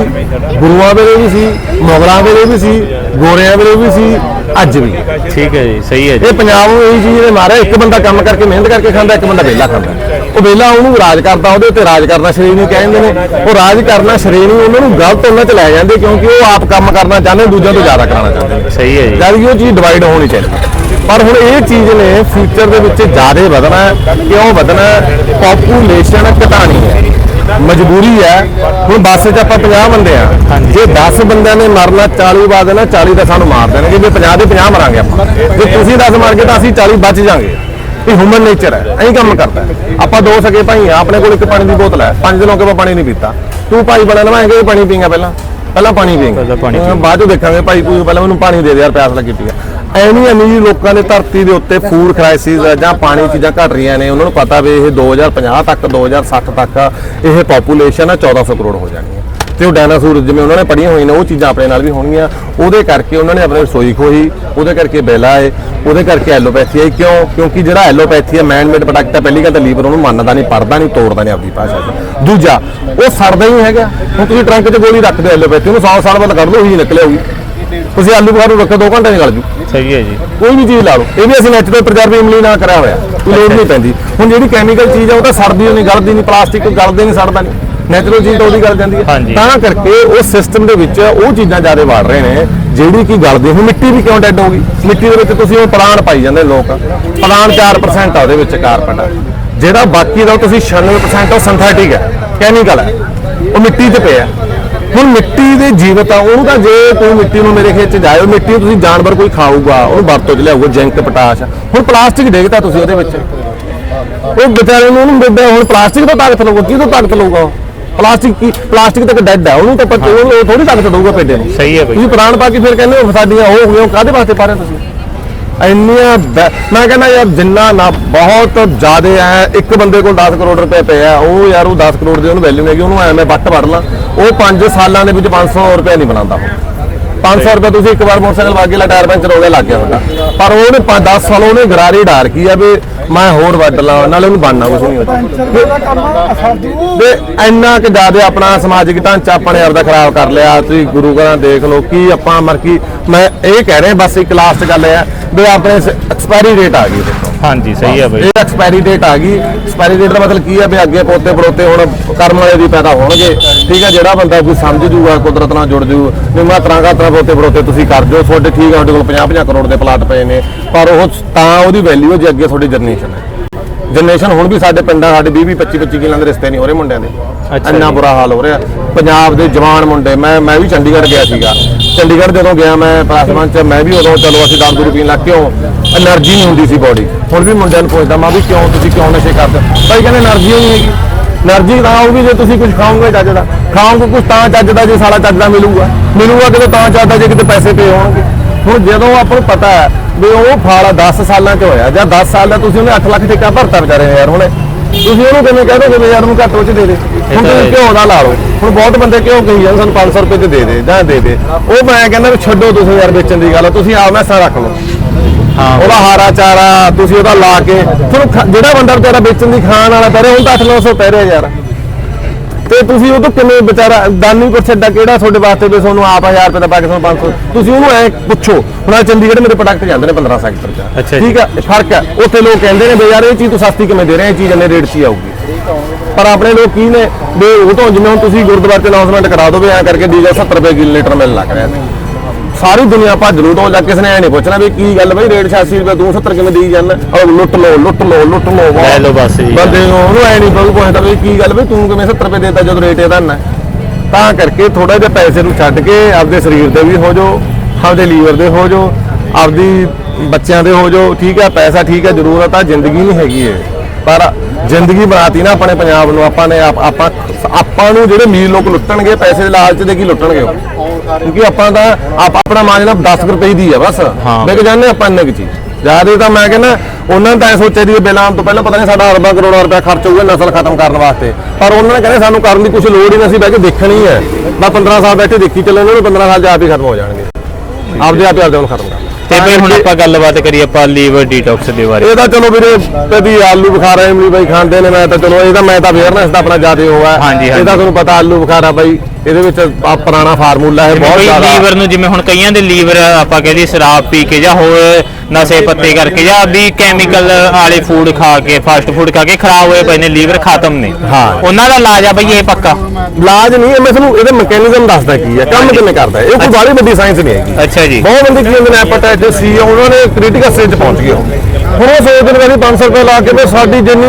ਗੁਰੂਆਂ ਵੇਲੇ ਵੀ ਸੀ ਮੁਗਲਾਂ ਵੇਲੇ ਵੀ ਸੀ ਗੋਰਿਆਂ ਵੇਲੇ ਵੀ ਸੀ ਅੱਜ ਵੀ। ਠੀਕ ਹੈ ਜੀ ਸਹੀ ਹੈ ਜੀ। ਇਹ ਪੰਜਾਬ ਨੂੰ ਇਹ ਚੀਜ਼ ਨੇ ਮਾਰਿਆ ਇੱਕ ਬੰਦਾ ਕੰਮ ਕਰਕੇ ਮਿਹਨਤ ਕਰਕੇ ਖਾਂਦਾ ਇੱਕ ਬੰਦਾ ਵਿਹਲਾ ਖਾਂਦਾ। ਉਹ ਵਿਹਲਾ ਉਹਨੂੰ ਰਾਜ ਕਰਦਾ ਉਹਦੇ ਤੇ ਰਾਜ ਕਰਨਾ ਸ਼੍ਰੇਣੀ ਕਹਿੰਦੇ ਨੇ। ਉਹ ਰਾਜ ਕਰਨਾ ਸ਼੍ਰੇਣੀ ਉਹਨਾਂ ਨੂੰ ਗਲਤ ਉਹਨਾਂ 'ਚ ਲੈ ਜਾਂਦੇ ਕਿਉਂਕਿ ਉਹ ਆਪ ਕੰਮ ਕਰਨਾ ਚਾਹੁੰਦੇ ਦੂਜਿਆਂ ਤੋਂ ਜ਼ਿਆਦਾ ਕਰਾਉਣਾ ਚਾਹੁੰਦੇ ਨੇ। ਸਹੀ ਹੈ ਜੀ। ਜਦ ਕਿ ਉਹ ਚੀਜ਼ ਡਿਵਾਈਡ ਹੋਣੀ ਚਾਹੀਦੀ। ਪਰ ਹੁਣ ਇਹ ਚੀਜ਼ ਨੇ ਫਿਊਚਰ ਦੇ ਵਿੱਚ ਜ਼ਿਆਦਾ ਵਧਣਾ। ਕਿਉਂ ਵਧਣਾ ਪੋਪੂਲੇਸ਼ਨ ਘਟਾਣੀ ਹੈ। ਮਜਬੂਰੀ ਹੈ। ਹੁਣ ਬੱਸ 'ਚ ਆਪਾਂ 50 ਬੰਦੇ ਆ। ਜੇ 10 ਬੰਦਿਆਂ ਨੇ ਮਰਨਾ 40 ਬਾਅਦ ਨਾ 40 ਤਾਂ ਸਾਨੂੰ ਮਾਰ ਦੇਣਗੇ। ਜੇ 50 ਦੇ 50 ਮਰਾਂਗੇ ਆਪਾਂ। ਜੇ ਤੁਸੀਂ 10 ਮਰ ਗਏ ਤਾਂ ਅਸੀਂ 40 ਬਚ ਜਾਾਂਗੇ। ਇਹ ਹਿਊਮਨ ਨੇਚਰ ਹੈ। ਐਂ ਕੰਮ ਕਰਦਾ। ਆਪਾਂ ਦੋ ਸਕੇ ਭਾਈ ਆ। ਆਪਣੇ ਕੋਲ ਇੱਕ ਪਾਣੀ ਦੀ ਬੋਤਲ ਹੈ। ਪੰਜ ਦਿਨੋਂ ਕਿ ਪਾਣੀ ਨਹੀਂ ਪੀਤਾ। ਤੂੰ ਭਾਈ ਬਣਾ ਲਵਾਂਗੇ ਪਾਣੀ ਪੀਂਗਾ ਪਹਿਲਾਂ। ਪਹਿਲਾਂ ਪਾਣੀ ਪੀਂਗਾ। ਬਾਅਦ ਚ ਦੇਖਾਂਗੇ ਭਾਈ ਤੂੰ ਪਹਿਲਾਂ ਮੈਨੂੰ ਪਾਣੀ ਦੇ ਦੇ ਯਾਰ ਪਿਆਸ ਲੱਗੀ ਪਈ ਆ ਐਨੀ ਅਮੀਰ ਲੋਕਾਂ ਦੇ ਧਰਤੀ ਦੇ ਉੱਤੇ ਫੂਡ ਕ੍ਰਾਈਸਿਸ ਜਾਂ ਪਾਣੀ ਚੀਜ਼ਾਂ ਘਟ ਰਹੀਆਂ ਨੇ, ਉਹਨਾਂ ਨੂੰ ਪਤਾ ਵੀ ਇਹ 2050 ਤੱਕ 2060 ਤੱਕ ਇਹ ਪੋਪੂਲੇਸ਼ਨ ਆ 1400 ਕਰੋੜ ਹੋ ਜਾਣੀ ਹੈ। ਤੇ ਉਹ ਡਾਇਨਾਸੌਰ ਜਿਵੇਂ ਉਹਨਾਂ ਨੇ ਪੜੀਆਂ ਹੋਈਆਂ ਨੇ, ਉਹ ਚੀਜ਼ਾਂ ਆਪਣੇ ਨਾਲ ਵੀ ਹੋਣਗੀਆਂ। ਉਹਦੇ ਕਰਕੇ ਉਹਨਾਂ ਨੇ ਆਪਣੇ ਰਸੋਈ ਖੋਈ ਉਹਦੇ ਕਰਕੇ ਬੈਲਾ ਹੈ ਉਹਦੇ ਕਰਕੇ ਐਲੋਪੈਥੀ ਹੈ ਕਿਉਂ? ਕਿਉਂਕਿ ਜਿਹੜਾ ਐਲੋਪੈਥੀ ਹੈ ਮੈਨਮੇਡ ਪ੍ਰੋਡਕਟ ਹੈ ਪਹਿਲੀ ਗੱਲ ਤਾਂ ਲੀਵਰ ਉਹਨੂੰ ਮੰਨਦਾ ਨਹੀਂ ਪੜਦਾ ਨਹੀਂ, ਤੋੜਦਾ ਨਹੀਂ ਆਪਣੀ ਭਾਸ਼ਾ 'ਚ। ਦੂਜਾ, ਉਹ ਸਰਦਾ ਹੀ ਹੈਗਾ। ਹੁਣ ਤੁਸੀਂ ਟਰੰਕ 'ਚ ਗੋਲੀ ਰੱਖ ਦਿਓ ਐਲੋਪੈਥੀ, ਉਹਨੂੰ 100 ਸਾਲ ਬਾਅਦ ਕੱਢ ਲਓ ਉਹੀ ਨਿਕਲੇ ਹੋਊਗੀ ਤੁਸੀਂ ਆਲੂ ਬੁਖਾਰੂ ਰੱਖੋ 2 ਘੰਟੇ ਨਿਕਲ ਜੂ। ਸਹੀ ਹੈ ਜੀ। ਕੋਈ ਵੀ ਚੀਜ਼ ਲਾ ਲਓ। ਇਹ ਵੀ ਅਸੀਂ ਨੈਚੁਰਲ ਪ੍ਰੀਜ਼ਰਵ ਇਮਲੀ ਨਾਲ ਕਰਿਆ ਹੋਇਆ। ਕੋਈ ਲੋੜ ਨਹੀਂ ਪੈਂਦੀ। ਹੁਣ ਜਿਹੜੀ ਕੈਮੀਕਲ ਚੀਜ਼ ਆ ਉਹ ਤਾਂ ਸੜਦੀ ਨਹੀਂ ਗਲਦੀ ਨਹੀਂ ਪਲਾਸਟਿਕ ਗਲਦੇ ਨਹੀਂ ਸੜਦਾ ਨਹੀਂ। ਨੈਚੁਰਲ ਚੀਜ਼ ਤਾਂ ਉਹਦੀ ਗਲ ਜਾਂਦੀ ਹੈ। ਤਾਂ ਕਰਕੇ ਉਹ ਸਿਸਟਮ ਦੇ ਵਿੱਚ ਉਹ ਚੀਜ਼ਾਂ ਜ਼ਿਆਦਾ ਵਾੜ ਰਹੇ ਨੇ ਜਿਹੜੀ ਕਿ ਗਲਦੀ ਹੁਣ ਮਿੱਟੀ ਵੀ ਕਿਉਂ ਡੈਡ ਹੋ ਗਈ? ਮਿੱਟੀ ਦੇ ਵਿੱਚ ਤੁਸੀਂ ਉਹ ਪਲਾਨ ਪਾਈ ਜਾਂਦੇ ਲੋਕ। ਪਲਾਨ 4% ਆ ਉਹਦੇ ਵਿੱਚ ਕਾਰਬਨ। ਜਿਹੜਾ ਬਾਕੀ ਦਾ ਤੁਸੀਂ 96% ਉਹ ਸਿੰਥੈਟਿਕ ਹੈ। ਕੈਮੀਕਲ ਹੈ। ਉਹ ਮਿੱਟੀ 'ਚ ਪਿਆ। ਹੁਣ ਮਿੱਟੀ ਦੇ ਜੀਵਤ ਆ ਉਹਨੂੰ ਤਾਂ ਜੇ ਕੋਈ ਮਿੱਟੀ ਨੂੰ ਮੇਰੇ ਖੇਤ ਚ ਜਾਇਓ ਮਿੱਟੀ ਤੁਸੀਂ ਜਾਨਵਰ ਕੋਈ ਖਾਊਗਾ ਉਹਨੂੰ ਵਰਤੋਂ ਚ ਲਿਆਊਗਾ ਜਿੰਕ ਪਟਾਸ਼। ਹੁਣ ਪਲਾਸਟਿਕ ਡੇਗਤਾ ਤੁਸੀਂ ਉਹਦੇ ਵਿੱਚ। ਉਹ ਵਿਚਾਰੇ ਨੂੰ ਉਹਨੂੰ ਦਿੰਦਾ ਹੁਣ ਪਲਾਸਟਿਕ ਤੋਂ ਤਾਕਤ ਲਊਗਾ ਕਿਹਦੋਂ ਤਾਕਤ ਲਊਗਾ? ਪਲਾਸਟਿਕ ਕੀ ਪਲਾਸਟਿਕ ਤਾਂ ਡੈਡ ਹੈ ਉਹਨੂੰ ਤਾਂ ਪਤਾ ਉਹ ਥੋੜੀ ਤਾਕਤ ਦਊਗਾ ਪੇਡੇ ਨੂੰ। ਸਹੀ ਹੈ ਬਈ। ਤੁਸੀਂ ਪ੍ਰਾਣ ਪਾ ਕੇ ਫਿਰ ਕਹਿੰਦੇ ਹੋ ਸਾਡੀਆਂ ਉਹ ਹੋ ਗਈਆਂ ਕਾਹਦੇ ਵਾਸਤੇ ਪਾ ਰਹੇ ਹੋ ਤੁਸੀਂ? ਇੰਨੀਆਂ ਮੈਂ ਕਹਿੰਦਾ ਯਾਰ ਜਿੰਨਾ ਨਾ, ਬਹੁਤ ਜ਼ਿਆਦਾ ਹੈ ਇੱਕ ਬੰਦੇ ਕੋਲ 10 ਕਰੋੜ ਰੁਪਏ ਪਏ ਆ ਉਹ ਯਾਰ ਉਹ 10 ਕਰੋੜ ਦੀ ਉਹਨੂੰ ਵੈਲਿਊ ਹੈਗੀ, ਉਹਨੂੰ ਐਵੇਂ ਵੱਟ ਵੜ ਲਾਂ। ਉਹ 5 ਸਾਲਾਂ ਦੇ ਵਿੱਚ 500 ਰੁਪਏ ਨਹੀਂ ਬਣਾਉਂਦਾ ਉਹ। 500 ਰੁਪਏ ਤੁਸੀਂ ਇੱਕ ਵਾਰ ਮੋਟਰਸਾਈਕਲ ਵਾਗੇ, ਲਾ ਟਾਇਰ ਪੈਂਚਰ ਹੋ ਗਿਆ, ਲੱਗ ਗਿਆ ਤੁਹਾਡਾ। ਪਰ ਉਹਨੇ 10 ਸਾਲ ਉਹਨੇ ਗਰਾਰੀ ਡਾਰ ਕੀ ਆ ਵੀ ਮੈਂ ਹੋਰ ਵੱਢ ਲਾਂ, ਨਾਲੇ ਉਹਨੂੰ ਬਣਨਾ ਕੁਝ ਨਹੀਂ ਤੇ ਇੰਨਾ ਕਿ ਜ਼ਿਆਦਾ ਆਪਣਾ ਸਮਾਜਿਕ ਢਾਂਚਾ ਆਪਣੇ ਆਪ ਦਾ ਖਰਾਬ ਕਰ ਲਿਆ, ਤੁਸੀਂ ਗੁਰੂ ਘਰਾਂ ਦੇਖ ਲਓ ਕੀ ਆਪਾਂ ਮਰਕੀ, ਮੈਂ ਇਹ ਕਹਿ ਰਿਹਾ, ਬਸ ਇੱਕ ਲਾਸਟ ਗੱਲ ਹੈ ਵੀ ਆਪਣੇ ਐਕਸਪਾਇਰੀ ਡੇਟ ਆ ਗਈ ਦੇਖੋ। ਹਾਂਜੀ ਸਹੀ ਹੈ ਬਈ। ਇਹ ਐਕਸਪਾਇਰੀ ਡੇਟ ਆ ਗਈ। ਐਕਸਪਾਇਰੀ ਡੇਟ ਦਾ ਮਤਲਬ ਕੀ ਹੈ ਵੀ ਅੱਗੇ ਪੋਤੇ ਪੜੋਤੇ ਹੁਣ ਕਰਮ ਵਾਲੇ ਵੀ ਪੈਦਾ ਹੋਣਗੇ। ਠੀਕ ਹੈ ਜਿਹੜਾ ਬੰਦਾ ਕੋਈ ਸਮਝ ਜੂਗਾ ਕੁਦਰਤ ਨਾਲ ਜੁੜ ਜੂ ਵੀ ਮੈਂ ਤਰਾਂ ਤਰਾਂ ਪੋਤੇ ਪੜੋਤੇ ਤੁਸੀਂ ਕਰ ਦਿਓ ਤੁਹਾਡੇ ਠੀਕ ਹੈ ਤੁਹਾਡੇ ਕੋਲ 50 50 ਕਰੋੜ ਦੇ ਪਲਾਟ ਪਏ ਨੇ। ਪਰ ਉਹ ਤਾਂ ਉਹਦੀ ਵੈਲਿਊ ਹੈ ਜੇ ਅੱਗੇ ਤੁਹਾਡੀ ਜਨਰੇਸ਼ਨ ਹੈ। ਜਨਰੇਸ਼ਨ ਹੁਣ ਵੀ ਸਾਡੇ ਪਿੰਡਾਂ ਸਾਡੇ 20 20 25 25 ਕਿੱਲਾਂ ਦੇ ਰਿਸ਼ਤੇ ਨਹੀਂ ਹੋ ਰਹੇ ਮੁੰਡਿਆਂ ਦੇ। ਇੰਨਾ ਬੁਰਾ ਹਾਲ ਹੋ ਰਿਹਾ। ਪੰਜਾਬ ਦੇ ਜਵਾਨ ਮੁੰਡੇ ਮੈਂ ਮੈਂ ਵੀ ਚੰਡੀਗੜ੍ਹ ਗਿਆ ਸੀਗਾ। ਚੰਡੀਗੜ੍ਹ ਜਦੋਂ ਗਿਆ ਮੈਂ ਪਲਾਸਮਾਨ ਚ ਮੈਂ ਵੀ ਉਦੋਂ ਚਲੋ ਅਸੀਂ ਦਾਰੂ ਪੀਣ ਲੱਗ ਕਿਉਂ? એનર્ਜੀ ਨਹੀਂ ਹੁੰਦੀ ਸੀ ਬਾਡੀ ਹੁਣ ਵੀ ਮੁੰਡਿਆਂ ਨੂੰ ਪੁੱਛਦਾ ਮੈਂ ਵੀ ਕਿਉਂ ਤੁਸੀਂ ਕਿਉਂ ਨਸ਼ੇ ਕਰਦੇ ਭਾਈ ਕਹਿੰਦੇ એનર્ਜੀ ਨਹੀਂ ਹੈਗੀ। એનર્ਜੀ ਤਾਂ ਆਉਗੀ ਜੇ ਤੁਸੀਂ ਕੁਝ ਖਾਓਗੇ ਚੱਜ ਦਾ। ਖਾਓਗੇ ਕੁਝ ਤਾਂ ਚੱਜ ਦਾ ਜੇ ਸਾਲਾ ਚੱਜ ਦਾ ਮਿਲੂਗਾ। ਮਿਲੂਗਾ ਕਿਤੇ ਤਾਂ ਚੱਜ ਦਾ ਜੇ ਕਿਤੇ ਪੈਸੇ ਪਏ ਹੋਣਗੇ। ਹੁਣ ਜਦੋਂ ਆਪਾਂ ਨੂੰ ਪਤਾ ਹੈ ਵੀ ਉਹ ਫਾਲਾ 10 ਸਾਲਾਂ 'ਚ ਹੋਇਆ ਜਾਂ 10 ਸਾਲ ਦਾ ਤੁਸੀਂ ਉਹਨੇ 8 ਲੱਖ ਠੇਕਾ ਭਰਤਾ ਵਿਚਾਰੇ ਯਾਰ ਹੁਣੇ। ਤੁਸੀਂ ਉਹਨੂੰ ਕਿਵੇਂ ਕਹਿ ਦੋਗੇ ਵੀ ਯਾਰ ਨੂੰ ਘੱਟ ਉਹ ਚ ਦੇ। ਦੇ ਹੁਣ ਤੁਸੀਂ। ਘਿਓ ਦਾ ਲਾ ਲਓ। ਹੁਣ ਬਹੁਤ ਬੰਦੇ ਘਿਓ ਕਹੀ ਜਾਂਦੇ ਸਾਨੂੰ 500 ਰੁਪਏ ਤੇ ਦੇ ਦੇ ਜਾਂ ਦੇ ਦੇ। ਉਹ ਮੈਂ ਕਹਿੰਦਾ ਵੀ ਛੱਡੋ ਤੁਸੀਂ ਯਾਰ ਵੇਚਣ ਦੀ ਗੱਲ ਤੁਸੀਂ ਆਪ ਮੈਸਾਂ ਰੱਖ ਲਓ। ਹਾਂ। ਉਹਦਾ ਹਾਰਾ ਚਾਰਾ ਤੁਸੀਂ ਉਹਦਾ ਲਾ ਕੇ ਤੁਹਾਨੂੰ ਜਿਹੜਾ ਬੰਦਾ ਵਿਚਾਰਾ ਵੇਚਣ ਦੀ ਖਾਣ ਵਾਲਾ ਪੈ ਰਿਹਾ ਹੁਣ ਤਾਂ 8-900 ਪੈ ਰਿਹਾ ਯਾਰ। ਤੇ ਤੁਸੀਂ ਉਹ ਤੋਂ ਕਿਵੇਂ ਵਿਚਾਰਾ ਦਾਨੀ ਕੋ ਛੱਡਾ ਕਿਹੜਾ ਤੁਹਾਡੇ ਵਾਸਤੇ ਵੀ ਤੁਹਾਨੂੰ ਆਪ 1000 ਰੁਪਏ ਦਾ ਪਾ ਕੇ ਤੁਹਾਨੂੰ 500 ਤੁਸੀਂ ਉਹਨੂੰ ਐ ਪੁੱਛੋ ਹੁਣ ਆਹ ਚੰਡੀਗੜ੍ਹ ਮੇਰੇ ਪ੍ਰੋਡਕਟ ਜਾਂਦੇ ਨੇ 15 ਸੈਕਟਰ ਚ। ਠੀਕ ਹੈ ਫ਼ਰਕ ਹੈ ਉੱਥੇ ਲੋਕ ਕਹਿੰਦੇ ਨੇ ਵੀ ਯਾਰ ਇਹ ਚੀਜ਼ ਤੂੰ ਸਸਤੀ ਕਿਵੇਂ ਦੇ ਰਹੇ ਇਹ ਚੀਜ਼ ਇੰਨੇ ਰੇਟ 'ਚ ਹੀ ਆਊਗੀ। ਪਰ ਆਪਣੇ ਲੋਕ ਕੀ ਨੇ ਵੀ ਉਹ ਤੋਂ ਜਿਵੇਂ ਹੁਣ ਤੁਸੀਂ ਗੁਰਦੁਆਰੇ 'ਚ ਅਨਾਉਂਸਮੈਂਟ ਕਰਾ ਦੋ ਵੀ ਐਂ ਕਰਕੇ ਡੀਜ਼ਲ 70 ਰੁਪਏ ਕਿਲੋ ਲੀਟਰ ਮਿਲਣ ਲੱਗ ਰਿਹਾ। ਸਾਰੀ ਦੁਨੀਆ ਭੱਜ ਲੂ ਤੋਂ ਜਾ ਕਿਸੇ ਨੇ ਐ ਨਹੀਂ ਪੁੱਛਣਾ ਵੀ ਕੀ ਗੱਲ ਬਈ ਰੇਟ 86 ਰੁਪਏ ਤੂੰ 70 ਕਿਵੇਂ ਦੇਈ ਜਾਂਦਾ ਉਹ ਲੁੱਟ ਲਓ ਲੁੱਟ ਲਓ ਲੁੱਟ ਵਾਹ। ਲੈ ਲਓ ਬਸ ਜੀ। ਬੰਦੇ ਨੂੰ ਉਹਨੂੰ ਐ ਨਹੀਂ ਪੁੱਛਦਾ ਵੀ ਕੀ ਗੱਲ ਬਈ ਤੂੰ ਕਿਵੇਂ 70 ਰੁਪਏ ਦੇਤਾ ਜਦੋਂ ਰੇਟ ਇਹਦਾ ਨਾ ਤਾਂ ਕਰਕੇ ਥੋੜਾ ਜਿਹਾ ਪੈਸੇ ਨੂੰ ਛੱਡ ਕੇ ਆਪਦੇ ਸਰੀਰ ਦੇ ਵੀ ਹੋ ਜਾਓ ਆਪਦੇ ਲੀਵਰ ਦੇ ਹੋ ਜਾਓ ਆਪਦੀ ਬੱਚਿਆਂ ਦੇ ਹੋ ਜਾਓ ਠੀਕ ਹੈ ਪੈਸਾ ਠੀਕ ਹੈ ਜ਼ਰੂਰਤ ਆ ਜ਼ਿੰਦਗੀ ਨਹੀਂ ਹੈਗੀ ਇਹ ਪਰ ਜ਼ਿੰਦਗੀ ਬਣਾਤੀ ਨਾ ਆਪਣੇ ਪੰਜਾਬ ਨੂੰ ਆਪਾਂ ਨੇ ਆਪ- ਆਪਾਂ ਆਪਾਂ ਨੂੰ ਜਿਹੜੇ ਅਮੀਰ ਲੋਕ ਲੁੱਟਣਗੇ ਪੈਸੇ ਦੇ ਲਾਲਚ ਦੇ ਕੀ ਲੁੱਟਣਗੇ ਉਹ? ਕਿਉਂਕਿ ਆਪਾਂ ਦਾ ਆਪ ਆਪਣਾ ਮਾਜਨਾ 10 ਕੁ ਰੁਪਏ ਦੀ ਆ ਬਸ। ਹਾਂ। ਵਿਕ ਜਾਂਦੇ ਆਪਾਂ ਇੰਨੇ ਕੁ ਚੀਜ਼ ਜ਼ਿਆਦਾ ਤਾਂ ਮੈਂ ਕਹਿੰਦਾ ਉਹਨਾਂ ਨੇ ਤਾਂ ਇਹ ਸੋਚਿਆ ਦੀ ਬਿੱਲ ਆਉਣ ਤੋਂ ਪਹਿਲਾਂ ਪਤਾ ਨਹੀਂ ਸਾਡਾ ਅਰਬਾਂ ਕਰੋੜਾਂ ਰੁਪਏ ਖਰਚ ਹੋਊਗਾ ਨਸਲ ਖਤਮ ਕਰਨ ਵਾਸਤੇ। ਪਰ ਉਹਨਾਂ ਨੇ ਕਹਿੰਦੇ ਸਾਨੂੰ ਕਰਨ ਦੀ ਕੁਝ ਲੋੜ ਹੀ ਨਹੀਂ ਅਸੀਂ ਬਹਿ ਕੇ ਦੇਖਣੀ ਹੈ। ਬਸ 15 ਸਾਲ ਬੈਠੇ ਦੇਖੀ ਚੱਲੇ ਉਹਨਾਂ ਨੂੰ 15 ਸਾਲ ਚ ਆਪ ਹੀ ਖਤਮ ਹੋ ਜਾਣਗੇ। ਆਪਦੇ ਆਪ ਹੀ ਆਪਦੇ ਨੂੰ ਖਤਮ ਕਰ। ਤੇ ਬਈ ਹੁਣ ਆਪਾਂ ਗੱਲਬਾਤ ਕਰੀਏ ਆਪਾਂ ਲੀਵਰ ਡੀਟੌਕਸ ਦੇ ਬਾਰੇ। ਇਹ ਤਾਂ ਚਲੋ ਵੀਰੇ ਕਦੀ ਆਲੂ ਬੁਖਾਰਾ ਇਮਲੀ ਬਾਈ ਖਾਂਦੇ ਨੇ ਮੈਂ ਤਾਂ ਚਲੋ ਇਹ ਤਾਂ ਮੈਂ ਤਾਂ ਅਵੇਅਰਨੈਸ ਦਾ ਆਪਣਾ ਜ਼ਿਆਦਾ ਹੋਇਆ ਹਾਂਜੀ, ਇਹ ਹਾਂਜੀ। ਤਾਂ ਤੁਹਾਨੂੰ ਪਤਾ ਆਲੂ ਬੁਖਾਰਾ ਬਾਈ। ਇਹਦੇ ਵਿੱਚ ਆ ਪੁਰਾਣਾ ਫਾਰਮੂਲਾ ਹੈ ਬਹੁਤ ਜ਼ਿਆਦਾ ਲੀਵਰ ਨੂੰ ਜਿਵੇਂ ਹੁਣ ਕਈਆਂ ਦੇ ਲੀਵਰ ਆਪਾਂ ਕਹਿੰਦੇ ਸ਼ਰਾਬ ਪੀ ਕੇ ਜਾਂ ਹੋਰ ਨਸ਼ੇ ਪੱਤੇ ਕਰਕੇ ਜਾਂ ਵੀ ਕੈਮੀਕਲ ਵਾਲੇ ਫੂਡ ਖਾ ਕੇ ਫਾਸਟ ਫੂਡ ਖਾ ਕੇ ਖਰਾਬ ਹੋਏ ਪਏ ਨੇ ਲੀਵਰ ਖਤਮ ਨੇ ਹਾਂ। ਉਹਨਾਂ ਦਾ ਇਲਾਜ ਆ ਬਈ ਇਹ ਪੱਕਾ ਇਲਾਜ ਨਹੀਂ ਮੈਂ ਤੁਹਾਨੂੰ ਇਹਦੇ ਮੈਕੈਨਿਜ਼ਮ ਦੱਸਦਾ ਕੀ ਹੈ ਕੰਮ ਕਿਵੇਂ ਕਰਦਾ। ਇਹ ਕੋਈ ਬਾਹਲੀ ਵੱਡੀ ਸਾਇੰਸ ਨਹੀਂ ਹੈਗੀ ਅੱਛਾ ਜੀ ਬਹੁਤ ਬੰਦੇ ਕੀ ਹੁੰਦੇ ਨੇ ਹੈਪੇਟਾਈਟਿਸ ਸੀ ਉਹਨਾਂ ਨੇ ਕ੍ਰਿਟੀਕਲ ਸਟੇਜ 'ਚ ਪਹੁੰਚ ਗਏ। ਹੁਣ ਉਹ ਸੋਚਦੇ ਨੇ ਵੀ 500 ਰੁਪਏ ਲਾ ਕੇ ਵੀ ਸਾਡੀ ਜਿੰਨੀ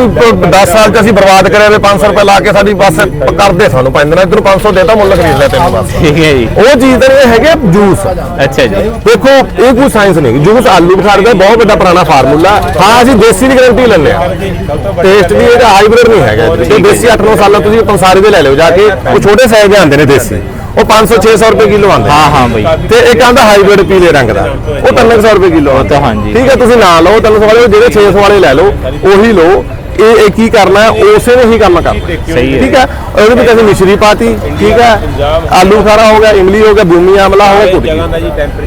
10 ਸਾਲ 'ਚ ਅਸੀਂ ਬਰਬਾਦ ਕਰਿਆ ਵੀ 500 ਰੁਪਏ ਲਾ ਕੇ ਸਾਡੀ ਬਸ ਕਰਦੇ ਸਾਨੂੰ ਪੈਂਦੇ ਨੇ ਇਧਰੋਂ 500 ਦੇਤਾ ਮੁੱਲ ਖਰੀਦ ਲਿਆ ਤੈਨੂੰ ਬਸ। ਠੀਕ ਹੈ ਜੀ। ਉਹ ਚੀਜ਼ ਤਾਂ ਇਹ ਹੈਗੇ ਜੂਸ। ਅੱਛਾ ਜੀ। ਦੇਖੋ ਇਹ ਕੋਈ ਸਾਇੰਸ ਨਹੀਂ ਜੂਸ ਆਲੂ ਬੁਖਾਰ ਦਾ ਬਹੁਤ ਵੱਡਾ ਪੁਰਾਣਾ ਫਾਰਮੂਲਾ ਹਾਂ ਅਸੀਂ ਦੇਸੀ ਦੀ ਗਾਰੰਟੀ ਲੈਂਦੇ ਆ ਟੇਸਟ ਵੀ ਇਹਦਾ ਹਾਈਬ੍ਰਿਡ ਨਹੀਂ ਹੈਗਾ। ਜੇ ਦੇਸੀ 8-9 ਸਾਲਾਂ ਤੁਸੀਂ ਪੰਸਾਰੀ ਦੇ ਲੈ ਲਿਓ ਜਾ ਕੇ। ਉਹ ਛੋਟੇ ਸਾਈਜ਼ ਦੇ ਆਉਂਦੇ ਨੇ ਦੇਸੀ। ਉਹ 500-600 ਰੁਪਏ ਕਿਲੋ ਆਉਂਦੇ ਨੇ। ਹਾਂ ਹਾਂ ਬਈ। ਤੇ ਇੱਕ ਆਂਦਾ ਹਾਈਬ੍ਰਿਡ ਪੀਲੇ ਰੰਗ ਦਾ। ਉਹ 300 ਰੁਪਏ ਕਿਲੋ ਤਾਂ ਹਾਂਜੀ। ਠੀਕ ਹੈ ਤੁਸੀਂ ਨਾ ਲਓ 300 ਵਾਲੇ ਜਿਹੜੇ 600 ਵਾਲੇ ਲੈ ਲਓ ਉਹੀ ਲਓ। ਇਹ ਇਹ ਕੀ ਕਰਨਾ ਹੈ ਉਸੇ ਨੇ ਹੀ ਕੰਮ ਕਰਨਾ ਸਹੀ ਹੈ। ਠੀਕ ਹੈ। ਉਹਦੇ ਵਿੱਚ ਅਸੀਂ ਮਿਸ਼ਰੀ ਪਾਤੀ ਠੀਕ ਹੈ? ਆਲੂ ਖਾਰਾ ਹੋ ਗਿਆ ਇਮਲੀ ਹੋ ਗਿਆ ਬੂਮੀ ਆਮਲਾ ਹੋ ਗਿਆ ਕੁੱਟੀ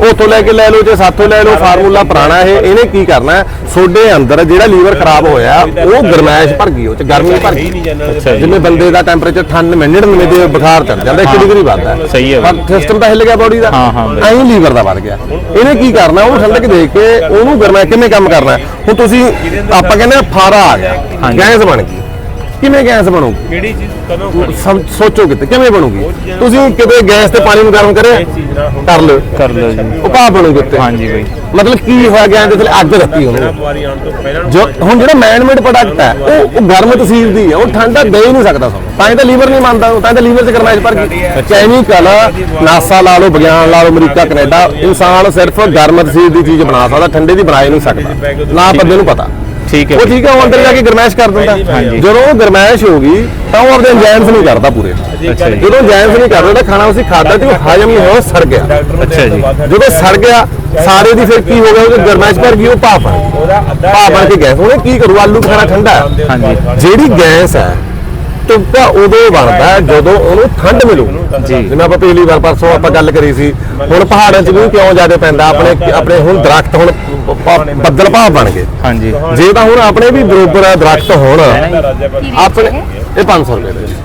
ਉੱਥੋਂ ਲੈ ਕੇ ਲੈ ਲਓ ਜੇ ਸਾਥੋਂ ਲੈ ਲਓ ਫਾਰਮੂਲਾ ਪੁਰਾਣਾ ਇਹ ਇਹਨੇ ਕੀ ਕਰਨਾ ਹੈ? ਤੁਹਾਡੇ ਅੰਦਰ ਜਿਹੜਾ ਲੀਵਰ ਖਰਾਬ ਹੋਇਆ ਉਹ ਗਰਮੈਸ਼ ਭਰ ਗਈ ਉਹ ਚ ਗਰਮੀ ਭਰ ਗਈ ਜਿਵੇਂ ਬੰਦੇ ਦਾ ਟੈਂਪਰੇਚਰ 98 ਮਿੰਟ ਮਹੀਨੇ ਦੇ ਬੁਖਾਰ ਚੜ ਜਾਂਦਾ 1 ਡਿਗਰੀ ਵੱਧਦਾ। ਸਹੀ ਹੈ ਪਰ ਸਿਸਟਮ ਤਾਂ ਹਿੱਲ ਗਿਆ ਬੋਡੀ ਦਾ। ਐਂ ਲੀਵਰ ਦਾ ਵੱਧ ਗਿਆ ਇਹਨੇ ਕੀ ਕਰਨਾ ਉਹਨੂੰ ਠੰਡਕ ਦੇ ਕੇ ਉਹਨੂੰ ਗਰਮਾ ਕਿਵੇਂ ਕੰਮ ਕਰਨਾ? ਹੁਣ ਤੁਸੀਂ ਆਪਾਂ ਕਹਿੰਦੇ ਫਾਰਾ ਆ ਗਿਆ। ਗੈਸ ਬਣ ਗਈ ਕਿਵੇਂ ਗੈਸ ਬਣੂਗੀ ਕਿਹੜੀ ਚੀਜ਼ ਕਦੋਂ ਸਮ- ਸੋਚੋ ਕਿਤੇ ਕਿਵੇਂ ਬਣੂਗੀ? ਤੁਸੀਂ ਕਿਤੇ ਗੈਸ ਤੇ ਪਾਣੀ ਨੂੰ ਗਰਮ ਕਰਿਆ ਕਰ ਲਓ। ਕਰ ਲਓ ਜੀ। ਉਹ ਭਾਪ ਬਣੂਗੀ ਉੱਤੇ ਹਾਂਜੀ ਬਈ। ਮਤਲਬ ਕੀ ਹੋਇਆ ਗੈਸ ਦੇ ਥੱਲੇ? ਅੱਗ ਰੱਖੀ ਉਹਨੂੰ ਵਾਰੀ ਆਉਣ ਤੋਂ ਪਹਿਲਾਂ ਜੋ ਹੁਣ ਜਿਹੜਾ ਮੈਨਮੇਡ ਪ੍ਰੋਡਕਟ ਹੈ ਉਹ ਉਹ ਗਰਮ ਤਸੀਰ ਦੀ ਹੈ। ਉਹ ਠੰਡਾ ਦੇ। ਹੀ ਨਹੀਂ ਸਕਦਾ ਤੁਹਾਨੂੰ ਤਾਂ ਹੀ ਤਾਂ ਲੀਵਰ ਨਹੀਂ ਮੰਨਦਾ ਉਹ, ਤਾਂ ਹੀ ਤਾਂ ਲੀਵਰ 'ਚ ਗਰਮਾਇਸ਼ ਭਰ ਗਈ। ਕੈਮੀਕਲ ਨਾਸਾ ਲਾ ਲਓ ਵਿਗਿਆਨ ਲਾ ਲਓ ਅਮਰੀਕਾ ਕੈਨੇਡਾ। ਇਨਸਾਨ ਸਿਰਫ ਗਰਮ ਤਸੀਰ ਦੀ ਚੀਜ਼ ਬਣਾ ਸਕਦਾ ਠੰਡੇ ਦੀ ਬਣਾ ਹੀ ਨਹੀਂ ਸਕਦਾ। ਨਾ ਬੰਦੇ ਨੂੰ ਪਤਾ। ਠੀਕ ਹੈ ਉਹ ਠੀਕ ਹੈ ਉਹ ਅੰਦਰ ਜਾ ਕੇ ਗਰਮੈਸ਼ ਕਰ ਦਿੰਦਾ। ਜਦੋਂ ਉਹ ਗਰਮੈਸ਼ ਹੋ ਗਈ ਤਾਂ ਉਹ ਆਪਣੇ ਇੰਜਾਈਮਸ ਨਹੀਂ ਕਰਦਾ ਪੂਰੇ। ਜਦੋਂ ਇੰਜਾਈਮਸ ਨਹੀਂ ਕਰਦਾ ਤਾਂ ਖਾਣਾ ਅਸੀਂ ਖਾਦਾ ਤੇ ਉਹ ਹਜਮ ਨਹੀਂ ਹੋਇਆ ਸੜ ਗਿਆ। ਅੱਛਾ ਜੀ। ਜਦੋਂ ਸੜ ਗਿਆ ਸਾਰੇ ਦੀ ਫਿਰ ਕੀ ਹੋ ਗਿਆ ਉਹ ਗਰਮੈਸ਼ ਭਰ ਗਈ ਉਹ ਗਈ। ਭਾਪ ਬਣ ਕੇ ਗੈਸ ਉਹਨੇ ਕੀ ਕਰੂ ਆਲੂ ਖਾਣਾ ਠੰਡਾ। ਹਾਂਜੀ। ਜਿਹੜੀ ਗੈਸ ਹੈ ਤੁਪਕਾ ਉਦੋਂ ਬਣਦਾ ਜਦੋਂ ਉਹਨੂੰ ਠੰਡ ਮਿਲੂ। ਜੀ। ਜਿਵੇਂ ਆਪਾਂ ਪਿਛਲੀ ਵਾਰ ਪਰਸੋਂ ਆਪਾਂ ਗੱਲ ਕਰੀ ਸੀ ਹੁਣ ਪਹਾੜਾਂ 'ਚ ਵੀ ਕਿਉਂ ਜ਼ਿਆਦਾ ਪੈਂਦਾ ਆਪਣੇ ਆਪਣੇ ਹੁਣ ਦਰਖਤ ਹੁਣ ਬੱਦਲ ਭਾਵ ਬਣ ਗਏ। ਹਾਂਜੀ। ਜੇ ਤਾਂ ਹੁਣ ਆਪਣੇ ਵੀ ਬਰੋਬਰ ਦਰਖਤ ਹੋਣ ਆਪਣੇ ਇਹ 500 ਰੁਪਏ ਦੇ।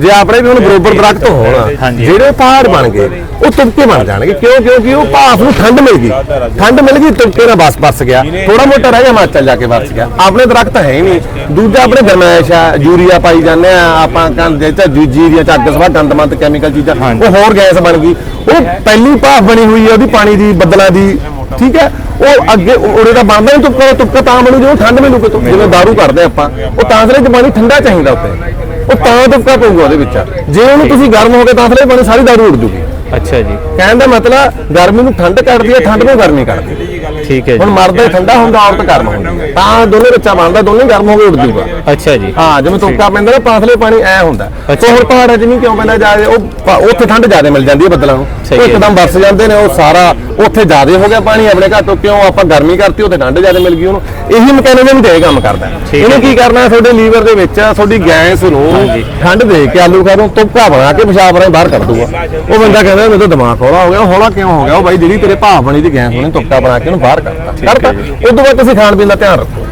ਜੇ ਆਪਣੇ ਵੀ ਹੁਣ ਬਰੋਬਰ ਦਰਖਤ ਹੋਣ। ਜਿਹੜੇ ਪਹਾੜ ਬਣ ਗਏ ਉਹ ਤੁਪਕੇ ਬਣ ਜਾਣਗੇ। ਕਿਉਂ ਕਿਉਂਕਿ ਉਹ ਭਾਫ ਨੂੰ ਠੰਡ ਮਿਲ ਗਈ। ਠੰਡ ਮਿਲ ਗਈ ਤੁਪਕੇ ਨਾਲ ਬਸ ਬਸ ਗਿਆ। ਥੋੜਾ ਮੋਟਾ ਰਹਿ ਗਿਆ ਹਿਮਾਚਲ ਜਾ ਕੇ ਬਸ ਗਿਆ। ਆਪਣੇ ਦਰਖਤ ਹੈ ਹੀ ਨਹੀਂ। ਦੂਜਾ ਆਪਣੇ ਗਰਮੈਸ਼ ਆ ਯੂਰੀਆ ਪਾਈ ਜਾਂਦੇ ਆ ਆਪਾਂ ਕਹਿੰਦੇ ਤਾਂ ਜੂਜੀ ਦੀਆਂ ਚੱਗ ਸਵਾ ਗੰਦਮੰਦ ਕੈਮੀਕਲ ਚੀਜ਼ਾਂ। ਉਹ ਹੋਰ ਗੈਸ ਬਣ ਗਈ। ਉਹ ਪਹਿਲੀ ਭਾਫ ਬਣੀ ਹੋਈ ਹੈ ਉਹਦੀ ਪਾਣੀ ਦੀ ਬੱਦਲਾਂ ਦੀ ਠੀਕ ਹੈ? ਉਹ ਅੱਗੇ ਉਹਦੇ ਦਾ ਬਣਦਾ ਨਹੀਂ ਤੁਪਕਾ ਤੁਪਕਾ ਤਾਂ ਬਣੂ ਜਦੋਂ ਠੰਡ ਮਿਲੂ ਕਿਤੋਂ? ਜਿਵੇਂ ਦਾਰੂ ਕਰਦੇ ਆਪਾਂ ਉਹ ਤਾਂਸਲੇ ਚ ਪਾਣੀ ਠੰਡਾ ਚਾਹੀਦਾ ਉੱਤੇ। ਉਹ ਤਾਂ ਤੁਪਕਾ ਪਊਗਾ ਉਹਦੇ ਵਿੱਚ। ਜੇ ਉਹਨੂੰ ਤੁਸੀਂ ਗਰਮ ਹੋ ਕੇ ਤਾਂਸਲੇ ਪਾਣੀ ਸਾਰੀ ਦਾਰੂ ਉੱਡ ਜੂਗੀ। ਅੱਛਾ ਜੀ। ਕਹਿਣ ਦਾ ਮਤਲਬ ਗਰਮੀ ਨੂੰ ਠੰਡ ਕੱਢਦੀ ਹੈ ਠੰਡ ਨੂੰ ਗਰਮੀ ਕੱਢਦੀ ਹੈ। ਠੀਕ ਹੈ ਹੁਣ ਜੀ ਮਰਦਾ ਹੀ ਠੰਡਾ ਹੁੰਦਾ ਔਰਤ ਗਰਮ ਹੁੰਦੀ ਹੈ। ਤਾਂ ਦੋਨੇ ਬੱਚਾ ਬਣਦਾ ਦੋਨੇ ਗਰਮ ਹੋ ਕੇ ਉੱਡ ਜੂਗਾ। ਅੱਛਾ ਜੀ। ਹਾਂ ਜਿਵੇਂ ਤੁਪਕਾ ਪੈਂਦਾ ਨਾ ਪਾਸਲੇ ਪਾਣੀ ਐ ਹੁੰਦਾ। ਅੱਛਾ। ਤੇ ਹੁਣ ਪਹਾੜਾਂ 'ਚ ਨਹੀਂ ਕਿਉਂ ਪੈਂਦਾ ਜਾਦੇ ਉਹ ਪ- ਉੱਥੇ ਠੰਡ ਜ਼ਿਆਦਾ ਮਿਲ ਜਾਂਦੀ ਹੈ ਬੱਦਲਾਂ ਨੂੰ। ਸਹੀ ਉਹ ਹੈ। ਇੱਕਦਮ ਵਰਸ ਜਾਂਦੇ ਨੇ ਉਹ ਸਾਰਾ ਉੱਥੇ ਜ਼ਿਆਦਾ ਹੋ ਗਿਆ ਪਾਣੀ ਆਪਣੇ ਘਰ ਤੋਂ ਕਿਉਂ ਆਪਾਂ ਗਰਮੀ ਕਰਤੀ ਉੱਥੇ ਠੰਡ ਜ਼ਿਆਦਾ ਮਿਲ ਗਈ ਉਹਨੂੰ। ਇਹੀ ਮੈਕੈਨਿਜ਼ਮ ਤੇ ਇਹ ਕੰਮ ਕਰਦਾ। ਹੈ। ਠੀਕ ਹੈ ਇਹਨੇ ਕੀ ਕਰਨਾ ਹੈ ਤੁਹਾਡੇ ਲੀਵਰ ਦੇ ਵਿੱਚ ਤੁਹਾਡੀ ਗੈਸ ਨੂੰ ਹਾਂਜੀ। ਠੰਡ ਦੇ ਕੇ ਆਲੂ ਖਾ ਨੂੰ ਤੁਪਕਾ ਬਣਾ ਕੇ ਪਿਸ਼ਾਬ ਰਾਹੀਂ ਬਾਹਰ ਕੱਢ ਦੂਗਾ ਉਹ ਬੰਦਾ ਕਹਿੰਦਾ ਮੇਰੇ ਤਾਂ ਦਿਮਾਗ ਹੌਲਾ ਹੋ ਗਿਆ ਹੌਲਾ ਕਿਉਂ ਹੋ ਗਿਆ? ਉਹ ਬਾਈ ਜਿਹੜੀ ਤੇਰੇ ਭਾਵ ਬਣੀ ਦੀ ਗੈਸ ਉਹਨੇ ਤੁਪਕਾ ਬਣਾ ਕੇ ਉਹਨੂੰ ਬਾਹਰ ਕੱਢਤਾ ਕੱਢਤਾ ਉਸ ਤੋਂ ਬਾਅਦ ਤੁਸੀਂ ਖਾਣ ਪੀਣ ਦਾ ਧਿਆਨ ਰੱਖੋ।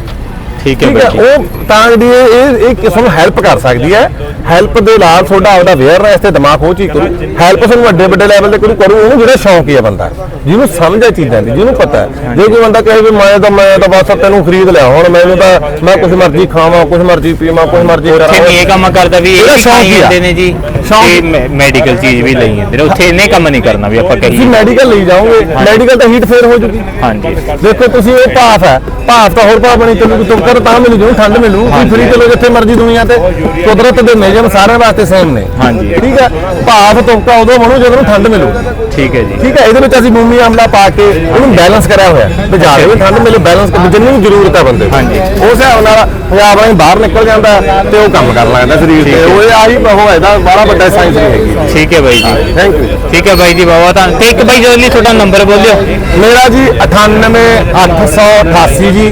ਠੀਕ ਹੈ ਬਾਈ। ਉਹ ਤਾਂ ਜਿਹੜੀ ਇਹ ਇਹ- ਇਹ ਕਿਸੇ ਨੂੰ ਹੈਲਪ ਕਰ ਸਕਦੀ ਹੈ। ਹੈਲਪ ਦੇ ਨਾਲ ਤੁਹਾਡਾ ਆਪਦਾ ਅਵੇਅਰਨੈਸ ਤੇ ਦਿਮਾਗ ਉਹ ਚੀਜ਼ ਕਰੂ। ਹੈਲਪ ਤੁਹਾਨੂੰ ਵੱਡੇ ਵੱਡੇ ਲੈਵਲ ਤੇ ਕਰੂ ਕਰੂ। ਉਹਨੂੰ ਜਿਹੜਾ ਸ਼ੌਂਕੀ ਹੈ ਬੰਦਾ। ਜਿਹਨੂੰ ਸਮਝ ਹੈ ਚੀਜ਼ਾਂ ਦੀ ਜਿਹਨੂੰ ਪਤਾ ਹੈ। ਜੇ ਕੋਈ ਬੰਦਾ ਕਹੇ ਵੀ ਮੈਂ ਤਾਂ ਮੈਂ ਤਾਂ ਬਸ ਤੈਨੂੰ ਖਰੀਦ ਲਿਆ ਹੁਣ ਮੈਨੂੰ ਤਾਂ ਮੈਂ ਕੁਝ ਮਰਜ਼ੀ ਖਾਵਾਂ ਕੁਝ ਮਰਜ਼ੀ ਪੀਵਾਂ ਕੁਝ ਮਰਜ਼ੀ ਕਰਾਂ। ਉੱਥੇ ਇਹ ਕੰਮ ਕਰਦਾ ਵੀ ਇਹ ਇਹਦਾ ਵੀ ਸ਼ੌਂਕ ਖਾਈ ਹੀ ਆ। ਜਾਂਦੇ ਨੇ ਜੀ। ਸ਼ੌਂਕ। ਤੇ ਮੈਡੀਕਲ ਚੀਜ਼ ਵੀ ਲਈ ਜਾਂਦੇ ਨੇ। ਉੱਥੇ ਇਹਨੇ ਕੰਮ ਨਹੀਂ ਕਰਨਾ ਵੀ ਆਪਾਂ ਤੁਸੀਂ ਕਰੀਏ ਮੈਡੀਕਲ ਲਈ ਜਾਓਗੇ। ਮੈਡੀਕਲ ਤਾਂ ਹੀਟ ਫੇਰ ਹੋ ਜੂਗੀ। ਹਾਂਜੀ। ਦੇਖੋ ਤੁਸੀਂ ਉਹ ਭਾਫ ਹੈ। ਭਾਫ ਤਾਂ ਹੋਰ ਭਾਫ ਬਣੀ ਚੱਲੂ ਤੁਮ ਕਰ ਪਰ ਤਾਂ ਮਿਲੂ ਜੂ ਠੰਡ ਮਿਲੂ ਕੋਈ ਫਰੀ ਚਲੋ ਜਿੱਥੇ ਮਰਜ਼ੀ ਦੁਨੀਆ ਤੇ ਕੁਦਰਤ ਦੇ ਨਿਯਮ ਸਾਰਿਆਂ ਵਾਸਤੇ ਸੇਮ ਨੇ। ਹਾਂਜੀ। ਠੀਕ ਹੈ ਭਾਫ ਤੁਕਾ ਉਦੋਂ ਬਣੂ ਜਦੋਂ ਠੰਡ ਮਿਲੂ। ਠੀਕ ਹੈ ਜੀ। ਠੀਕ ਹੈ ਇਹਦੇ ਵਿੱਚ ਅਸੀਂ ਮੂਮੀ ਆਮਲਾ ਪਾ ਕੇ ਉਹਨੂੰ ਬੈਲੈਂਸ ਕਰਿਆ ਹੋਇਆ। ਬਾਜ਼ਾਰ ਵਿੱਚ ਠੰਡ ਮਿਲੂ ਬੈਲੈਂਸ ਜਿੰਨੀ ਵੀ ਜ਼ਰੂਰਤ ਹੈ ਬੰਦੇ ਹਾਂਜੀ। ਉਸ ਹਿਸਾਬ ਨਾਲ ਪੰਜਾਬ ਵਾਲੇ ਬਾਹਰ ਨਿਕਲ ਜਾਂਦਾ ਤੇ ਉਹ ਕੰਮ ਕਰਨ ਲੱਗਦਾ ਸਰੀਰ ਤੇ। ਉਹ ਆਹੀ ਉਹ ਇਹਦਾ ਬਾਰਾ ਵੱਡਾ ਸਾਇੰਸ ਨਹੀਂ ਹੈਗੀ। ਠੀਕ ਹੈ ਬਾਈ ਜੀ। ਥੈਂਕ ਯੂ ਠੀਕ ਹੈ ਬਾਈ ਜੀ ਬਹੁਤ ਤਾਂ। ਤੇ ਇੱਕ ਬਾਈ ਜਲਦੀ ਤੁਹਾਡਾ ਨੰਬਰ ਬੋਲਿਓ। ਮੇਰਾ ਜੀ 98 888 ਜੀ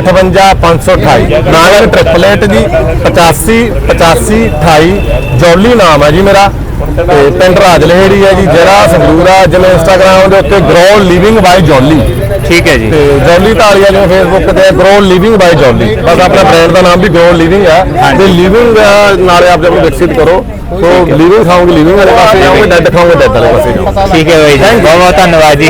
58 500 सौ अठाई नागर ट्रिपल एट जी पचासी पचासी अठाई जौली नाम है जी मेरा। पिंड राजलहेड़ी है जी जरा संगरूर है जिम्मे इंस्टाग्राम के उ ग्रो लिविंग बाय जौली। ठीक है जी। जौली ताली है जो फेसबुक से ग्रो लिविंग बाय जौली। बस अपना ब्रांड का नाम भी ग्रो लिविंग है। तो लिविंग नाले आप जब विकसित करो तो लिविंग खाऊँगे लिविंग वाले पास डेड खाऊँगे डेड वाले पास ठीक है भाई जी। बहुत बहुत धन्यवाद जी।